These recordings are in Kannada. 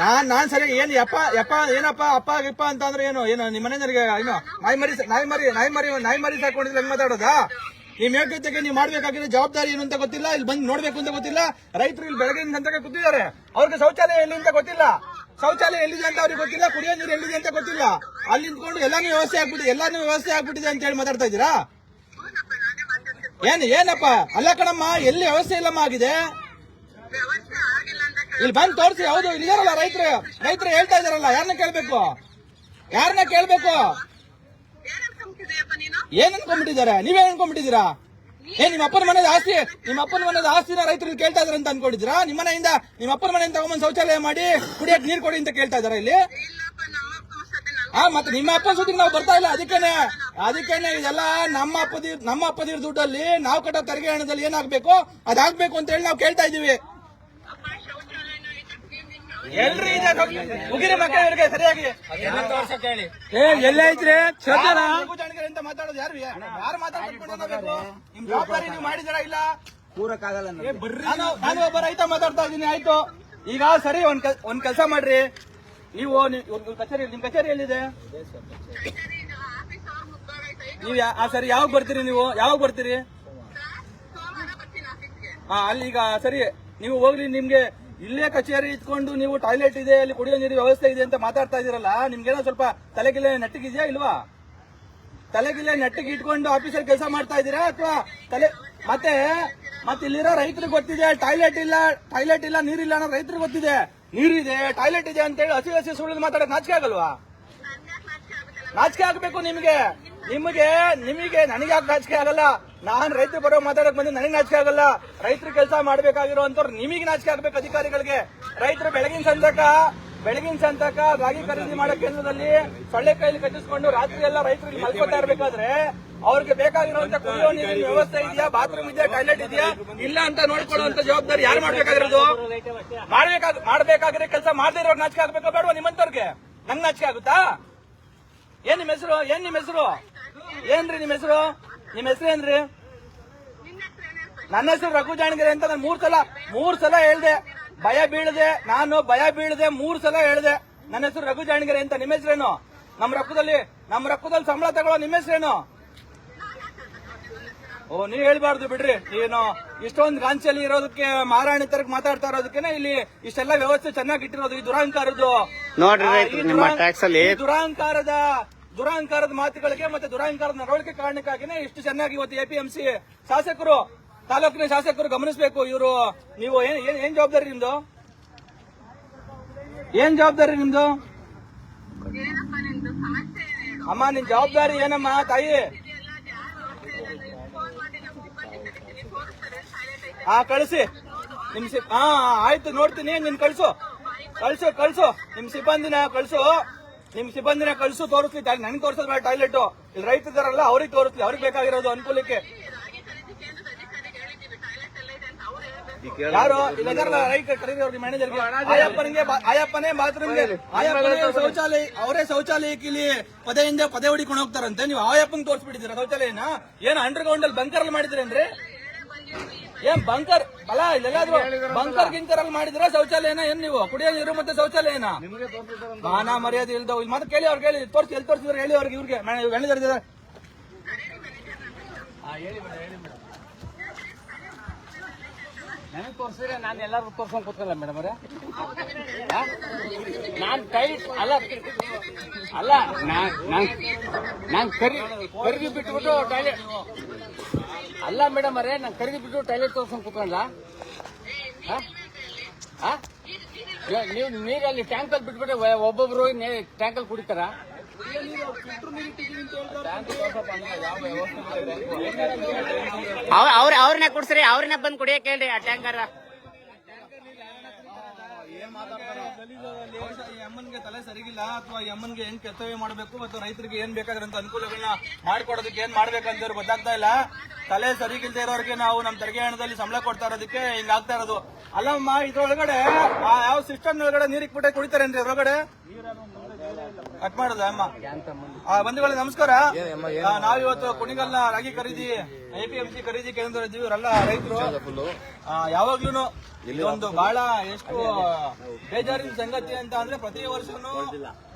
ನಾನ್ ನಾನ್ ಸರಿ ಏನ್ ಯಪ್ಪ ಯಪ್ಪ, ಏನಪ್ಪ, ಅಪ್ಪ, ಗಿಪ್ಪ ಅಂತ ಅಂದ್ರೆ ಏನು ಏನು ನಿಮ್ಮ ಮನೆಯವರಿಗೆ, ಏನು, ನಾಯಿ ಮರಿ ನಾಯಿ ಮರಿ ನಾಯಿ ಮರಿ ನಾಯಿ ಮರಿ ಸಾಕೊಂಡಿದ್ರೆ ಹೆಂಗ್ ಮಾತಾಡೋದಾ? ನಿಮ್ ಯೋಗ್ಯತೆಗೆ ನೀವು ಮಾಡ್ಬೇಕಾಗಿರೋ ಜವಾಬ್ದಾರಿ ಏನು ಅಂತ ಗೊತ್ತಿಲ್ಲ, ಇಲ್ಲಿ ಬಂದು ನೋಡ್ಬೇಕು ಅಂತ ಗೊತ್ತಿಲ್ಲ, ರೈತರು ಇಲ್ಲಿ ಬೆಳಗಿನ ಹಂತಕ್ಕೆ ಕೂತಿದ್ದಾರೆ. ಅವ್ರಿಗೆ ಶೌಚಾಲಯ ಎಲ್ಲಿ ಅಂತ ಗೊತ್ತಿಲ್ಲ. ಶೌಚಾಲಯ ಎಲ್ಲಿದೆ ಅಂತ ಅವ್ರಿಗೆ ಗೊತ್ತಿಲ್ಲ, ಕುಡಿಯೋ ನೀರು ಎಲ್ಲಿದೆ ಅಂತ ಗೊತ್ತಿಲ್ಲ. ಅಲ್ಲಿ ನಿಂತ್ಕೊಂಡು ಎಲ್ಲಾನು ವ್ಯವಸ್ಥೆ ಆಗ್ಬಿಟ್ಟಿದೆ, ಎಲ್ಲಾನು ವ್ಯವಸ್ಥೆ ಆಗ್ಬಿಟ್ಟಿದೆ ಅಂತ ಹೇಳಿ ಮಾತಾಡ್ತಾ ಇದ್ದೀರಾ? ಏನ್, ಏನಪ್ಪ? ಅಲ್ಲ ಕಣಮ್ಮ, ಎಲ್ಲಿ ವ್ಯವಸ್ಥೆ ಇಲ್ಲಮ್ಮ ಆಗಿದೆ? ಇಲ್ಲಿ ಬಂದು ತೋರಿಸಿ, ಹೌದು, ಇಲ್ಲಿ ಇದಾರಲ್ಲ ರೈತರು. ರೈತರು ಹೇಳ್ತಾ ಇದಾರಲ್ಲ ಯಾರನ್ನ ಕೇಳ್ಬೇಕು? ಯಾರನ್ನ ಕೇಳ್ಬೇಕು? ಏನ್ ಅನ್ಕೊಂಡ್ಬಿಟ್ಟಿದ್ದಾರೆ? ನೀವೇ ಅನ್ಕೊಂಡ್ಬಿಟ್ಟಿದ್ದೀರಾ? ಏ, ನಿಮ್ಮ ಅಪ್ಪನ ಮನೆದ ಆಸ್ತಿ, ನಿಮ್ಮ ಅಪ್ಪನ ಮನೆದ ಆಸ್ತಿನ ರೈತರು ಕೇಳ್ತಾ ಇದಾರೆ ಅಂತ ಅನ್ಕೊಂಡಿದ್ದೀರಾ? ನಿಮ್ಮ ಮನೆಯಿಂದ, ನಿಮ್ಮ ಅಪ್ಪನ ಮನೆಯಿಂದ ತಗೊಂಬಂದು ಶೌಚಾಲಯ ಮಾಡಿ ಕುಡಿಯಕ್ ನೀರ್ ಕೊಡಿ ಅಂತ ಕೇಳ್ತಾ ಇದಾರೆ ಇಲ್ಲಿ? ಆ, ಮತ್ತೆ ನಿಮ್ಮ ಅಪ್ಪನ ಸುದ್ದಿಗೆ ನಾವು ಬರ್ತಾ ಇಲ್ಲ, ಅದಕ್ಕೇನೆ ಅದಕ್ಕೇನೆ ಇದೆಲ್ಲ ನಮ್ಮ ಅಪ್ಪದಿ, ನಮ್ಮ ಅಪ್ಪದಿರ ದುಡ್ಡಲ್ಲಿ ನಾವು ಕಟ್ಟೋ ತೆರಿಗೆ ಹಣದಲ್ಲಿ ಏನಾಗ್ಬೇಕು? ಅದಾಗ್ಬೇಕು ಅಂತ ಹೇಳಿ ನಾವು ಕೇಳ್ತಾ ಇದೀವಿ ಎಲ್ರಿ ಇದೆ ಮಕ್ಕಳಿಗೆ ಸರಿಯಾಗಿ. ಏ ಎಲ್ಲೈತ್ರಿ ಶ್ರದ್ಧಾನ ಜಾಣಗರೆ ಅಂತ ಮಾತಾಡೋದು ಯಾರು? ಯಾರು ಮಾತಾಡ್ಬೇಕು ನಿಮ್ ಜವಾಬ್ದಾರಿ ನೀವು ಮಾಡಿದಾರ ಇಲ್ಲ? ಕೂರಕ್ಕಾಗಲ್ಲ ನಾನು ನಾನು ಒಬ್ಬ ರೈತ ಮಾತಾಡ್ತಾ ಇದ್ದೀನಿ ಆಯ್ತು. ಈಗ ಸರಿ ಒಂದ್ ಒಂದ್ ಕೆಲಸ ಮಾಡ್ರಿ. ನೀವು ಕಚೇರಿ ನಿಮ್ ಕಚೇರಿ ಎಲ್ಲಿದೆ? ನೀವು ಯಾ- ಆ ಸರಿ ಯಾವಾಗ ಬರ್ತೀರಿ ನೀವು? ಯಾವಾಗ ಬರ್ತೀರಿ? ಹಾ ಅಲ್ಲಿ ಈಗ ಸರಿ ನೀವು ಹೋಗ್ಲಿ ನಿಮ್ಗೆ ಇಲ್ಲೇ ಕಚೇರಿ ಇಟ್ಕೊಂಡು ನೀವು ಟಾಯ್ಲೆಟ್ ಇದೆ, ಅಲ್ಲಿ ಕುಡಿಯೋ ನೀರು ವ್ಯವಸ್ಥೆ ಇದೆ ಅಂತ ಮಾತಾಡ್ತಾ ಇದೀರಲ್ಲ ನಿಮ್ಗೇನೋ ಸ್ವಲ್ಪ ತಲೆಗಿಲೆ ನೆಟ್ಟಿಗಿದೆಯಾ ಇಲ್ವಾ? ತಲೆಗಿಲೆ ನೆಟ್ಟಿಗೆ ಇಟ್ಕೊಂಡು ಆಫೀಸಲ್ಲಿ ಕೆಲಸ ಮಾಡ್ತಾ ಇದ್ದೀರಾ ಅಥವಾ ತಲೆ ಮತ್ತೆ ಮತ್ತೆ ಇಲ್ಲಿರೋ ರೈತರಿಗೆ ಗೊತ್ತಿದೆ, ಟಾಯ್ಲೆಟ್ ಇಲ್ಲ ಟಾಯ್ಲೆಟ್ ಇಲ್ಲ ನೀರಿಲ್ಲ ಅನ್ನೋ ರೈತರಿಗೆ ಗೊತ್ತಿದೆ. ನೀರಿದೆ ಟಾಯ್ಲೆಟ್ ಇದೆ ಅಂತ ಹೇಳಿ ಹಸಿ ಹಸಿ ಸುಳ್ಳು ಮಾತಾಡಕ್ ನಾಚಿಕೆ ಆಗಲ್ವಾ? ನಾಚಿಕೆ ಆಗ್ಬೇಕು ನಿಮಗೆ ನಿಮಗೆ ನಿಮಗೆ ನನಗೆ ಯಾಕೆ ನಾಚಿಕೆ ಆಗಲ್ಲ? ನಾನ್ ರೈತರು ಬರೋ ಮಾತಾಡಕ್ ಬಂದು ನನಗೆ ನಾಚಿಕೆ ಆಗಲ್ಲ. ರೈತರು ಕೆಲಸ ಮಾಡ್ಬೇಕಾಗಿರುವಂತವ್ರು ನಿಮಗೆ ನಾಚಿಕೆ ಆಗ್ಬೇಕು ಅಧಿಕಾರಿಗಳಿಗೆ. ರೈತರು ಬೆಳಗಿನ ಸಂತಕ ಬೆಳಗಿನ ಸಂತಕ ರಾಗಿ ಖರೀದಿ ಮಾಡೋ ಕೇಂದ್ರದಲ್ಲಿ ಸೊಳ್ಳೆ ಕೈಲಿ ಕಚ್ಚಿಸ್ಕೊಂಡು ರಾತ್ರಿ ಎಲ್ಲ ರೈತರು ಮಲ್ಕೊತಾ ಇರ್ಬೇಕಾದ್ರೆ ಅವ್ರಿಗೆ ಬೇಕಾಗಿರುವಂತ ಕುಡಿಯೋ ನೀರಿನ ವ್ಯವಸ್ಥೆ ಇದೆಯಾ, ಬಾತ್ರೂಮ್ ಇದೆಯಾ, ಟಾಯ್ಲೆಟ್ ಇದೆಯಾ, ಇಲ್ಲ ಅಂತ ನೋಡ್ಕೊಳ್ಳುವಂತ ಜವಾಬ್ದಾರಿ ಯಾರು ಮಾಡ್ಬೇಕಾಗಿರೋದು? ಮಾಡ್ಬೇಕಾಗ ಮಾಡ್ಬೇಕಾಗಿರೋ ಕೆಲಸ ಮಾಡದೇ ಇರೋರು ನಾಚಿಕೆ ಆಗ್ಬೇಕಾ ಬೇಡವಾ ನಿಮ್ಮಂತವ್ರಿಗೆ ನಂಗೆ ನಾಚಿಕೆ ಆಗುತ್ತಾ? ಏನ್ ನಿಮ್ಮ ಹೆಸರು? ಏನ್ ನಿಮ್ಮ ಹೆಸರು? ಏನ್ರಿ ನಿಮ್ಮ ಹೆಸರು? ನಿಮ್ ಹೆಸರು ಏನ್ರಿ? ನನ್ನ ಹೆಸರು ರಘು ಜಾಣಗಿರಿ ಅಂತ ನಾನು ಮೂರ್ ಸಲ ಮೂರ್ ಸಲ ಹೇಳ್ದೆ. ಭಯ ಬೀಳದೆ ನಾನು ಭಯ ಬೀಳದೆ ಮೂರ್ ಸಲ ಹೇಳ್ದೆ. ನನ್ನ ಹೆಸರು ರಘು ಜಾಣಗಿರಿ ಅಂತ. ನಿಮ್ಮ ಹೆಸರೇನು? ನಮ್ ರಕ್ಕದಲ್ಲಿ ನಮ್ ರಕ್ಕದಲ್ಲಿ ಸಂಬಳ ತಗೊಳ್ಳೋ ನಿಮ್ಮ ಹೆಸರೇನು? ಓ ನೀವ್ ಹೇಳ್ಬಾರ್ದು ಬಿಡ್ರಿ. ಏನು ಇಷ್ಟೊಂದು ಗಾಂಚಲಿ ಇರೋದಕ್ಕೆ ಮಹಾರಾಣಿ ತರಕ್ ಮಾತಾಡ್ತಾ ಇರೋದಕ್ಕೆ ಇಲ್ಲಿ ಇಷ್ಟೆಲ್ಲ ವ್ಯವಸ್ಥೆ ಚೆನ್ನಾಗಿ ಇಟ್ಟಿರೋದು ಈ ದುರಹಂಕಾರದ್ದು. ನೋಡ್ರಿ ನಿಮ್ಮ ಟ್ಯಾಕ್ಸ್ ಅಲ್ಲಿ ದುರಹಂಕಾರದ ಮಾತುಗಳಿಗೆ ಮತ್ತೆ ದುರಹಂಕಾರದ ನಡವಳಿಕೆ ಕಾರಣಕ್ಕಾಗಿನೇ ಇಷ್ಟು ಚೆನ್ನಾಗಿ ಇವತ್ತು ಎಪಿಎಂಸಿ ಶಾಸಕರು, ತಾಲೂಕಿನ ಶಾಸಕರು ಗಮನಿಸಬೇಕು. ಇವರು, ನೀವು ಏನ್, ಏನ್- ಜವಾಬ್ದಾರಿ ನಿಮ್ದು? ಏನ್ ಜವಾಬ್ದಾರಿ ನಿಮ್ದು? ಅಮ್ಮ, ನಿನ್ ಜವಾಬ್ದಾರಿ ಏನಮ್ಮ, ತಾಯಿ? ಹಾ ಕಳಿಸಿ. ನಿಮ್ ಹಾ ಆಯ್ತು, ನೋಡ್ತೀನಿ, ನಿನ್ ಕಳ್ಸು. ಕಳ್ಸು ಕಳ್ಸು. ನಿಮ್ ಸಿಬ್ಬಂದಿನ ಕಳ್ಸು. ನಿಮ್ ಸಿಬ್ಬಂದಿನ ಕಳಿಸು ತೋರಿಸ್ಲಿ. ನನಗೆ ತೋರಿಸೋದ್ ಬೇಡ ಟಾಯ್ಲೆಟ್. ಇಲ್ಲಿ ರೈತ ಇದಾರಲ್ಲ ಅವ್ರಿಗೆ ತೋರಿಸ್ಲಿ. ಅವ್ರಿಗೆ ಬೇಕಾಗಿರೋದು ಅನುಕೂಲಕ್ಕೆ. ಯಾರು? ರೈತ ಕರೀರಿ ಮ್ಯಾನೇಜರ್ ಆಯಪ್ಪನಿಗೆ ಆಯಪ್ಪನೇ ಬಾತ್ರೂಮ್ಗೆ. ಆಯಪ್ಪನೇ ಶೌಚಾಲಯ ಅವರೇ ಶೌಚಾಲಯಕ್ಕೆ ಇಲ್ಲಿ ಪದೆಯಿಂದ ಪದೇ ಹೊಡಿಕೊಂಡು ಹೋಗ್ತಾರಂತೆ. ನೀವು ಆಯಪ್ಪನ್ ತೋರಿಸ್ಬಿಟ್ಟಿದ್ದೀರಾ ಶೌಚಾಲಯನ? ಏನ್ ಅಂಡರ್ ಗ್ರೌಂಡ್ ಅಲ್ಲಿ ಬಂಕರ್ ಅಲ್ಲಿ ಮಾಡಿದ್ರೇನ್ರಿ ಏನ್ ಬಂಕರ್ ಅಲ್ಲ ಇಲ್ಲೆಲ್ಲಾದ್ರು ಬಂಕರ್ ಗಿಂಕರ್ ಅಲ್ಲಿ ಮಾಡಿದ್ರ ಶೌಚಾಲಯನ ಏನ್ ನೀವು? ಕುಡಿಯೋ ನೀರು ಮತ್ತೆ ಶೌಚಾಲಯನ? ಮಾನ ಮರ್ಯಾದೆ ಇಲ್ದವ್. ಇಲ್ಲಿ ಮತ್ತೆ ಕೇಳಿ ಅವ್ರು ಕೇಳಿ. ತೋರಿಸಿ ಎಲ್ಲಿ ತೋರಿಸಿದ್ರೆ ಹೇಳಿ ಅವ್ರಿಗೆ ಇವ್ರಿಗೆ. ಹೇಳಿ ಇದ್ದಾರೆ ನನಗೆ ತೋರಿಸಿದ್ರೆ ನಾನು ಎಲ್ಲರೂ ತೋರ್ಸ್ಕೊಂಡ್ ಕೂತ್ಕಲ್ಲ ಮೇಡಮ್ ಅವರೇ? ನಾನ್ ಕೈ ಅಲ್ಲ ಅಲ್ಲ ನಾನ್ ನಾನು ನಾನ್ ಕರಿ ಕರಿಗಿ ಬಿಟ್ಬಿಟ್ಟು ಟಾಯ್ಲೆಟ್ ಅಲ್ಲ ಮೇಡಮ್ ಅರೇ ನಾನು ಕರಿಗಿ ಬಿಟ್ಟು ಟಾಯ್ಲೆಟ್ ತೋರ್ಸ್ಕೊಂಡ್ ಕೂತ್ಕೊಂಡ್ಲ? ನೀವು ನೀರಲ್ಲಿ ಟ್ಯಾಂಕಲ್ಲಿ ಬಿಟ್ಬಿಟ್ಟು ಒ- ಒಬ್ಬೊಬ್ರು ಟ್ಯಾಂಕಲ್ಲಿ ಕುಡಿತಾರ? ಅವ್ರ ಅವ್ರ ಅವ್ರನ್ನ ಕುಡ್ಸ್ರಿ ಅವ್ರನ್ನ ಬಂದ್ ಕುಡಿಯಕ್ ಹೇಳ್ರಿ ಆ ಟ್ಯಾಂಕರ್ ಈ ಅಮ್ಮನ್ಗೆ ತಲೆ ಸರಿಗಿಲ್ಲ ಅಥವಾ ಯಮ್ಮನ್ಗೆ ಅಮ್ಮನ್ಗೆ ಏನ್ ಕರ್ತವ್ಯ ಮಾಡಬೇಕು ಮತ್ತು ರೈತರಿಗೆ ಏನ್ ಬೇಕಾದ್ರಂತ ಅನುಕೂಲಗಳನ್ನ ಮಾಡ್ಕೊಡೋದಕ್ಕೆ ಏನ್ ಮಾಡ್ಬೇಕಂತ ಗೊತ್ತಾಗ್ತಾ ಇಲ್ಲ. ತಲೆ ಸರಿಗಿಲ್ದೇ ಇರೋರಿಗೆ ನಾವು ನಮ್ ತೆರಿಗೆ ಹಣದಲ್ಲಿ ಸಂಬಳ ಕೊಡ್ತಾ ಇರೋದಕ್ಕೆ ಹಿಂಗ್ ಆಗ್ತಾ ಇರೋದು. ಅಲ್ಲಮ್ಮ ಇದ್ರೊಳಗಡೆ ಆ ಯಾವ ಸಿಸ್ಟಮ್ ಒಳಗಡೆ ನೀರಿಗೆ ಬಿಟ್ಟೆ ಕುಡಿತಾರೇನ್ರಿ ಅದ್ರೊಳಗಡೆ? ಕಟ್ ಮಾಡುದ ಅಮ್ಮ. ಬಂಧುಗಳೇ ನಮಸ್ಕಾರ. ನಾವಿವತ್ತು ಕುಣಿಗಲ್ನ ರಾಗಿ ಖರೀದಿ ಎಪಿಎಂಸಿ ಖರೀದಿ ಕೇಂದ್ರ ಇದ್ದೀವಿ. ಇವರೆಲ್ಲ ರೈತರು. ಯಾವಾಗ್ಲೂ ಒಂದು ಬಹಳ ಎಷ್ಟು ಬೇಜಾರಿನ ಸಂಗತಿ ಅಂತ ಅಂದ್ರೆ ಪ್ರತಿ ವರ್ಷನೂ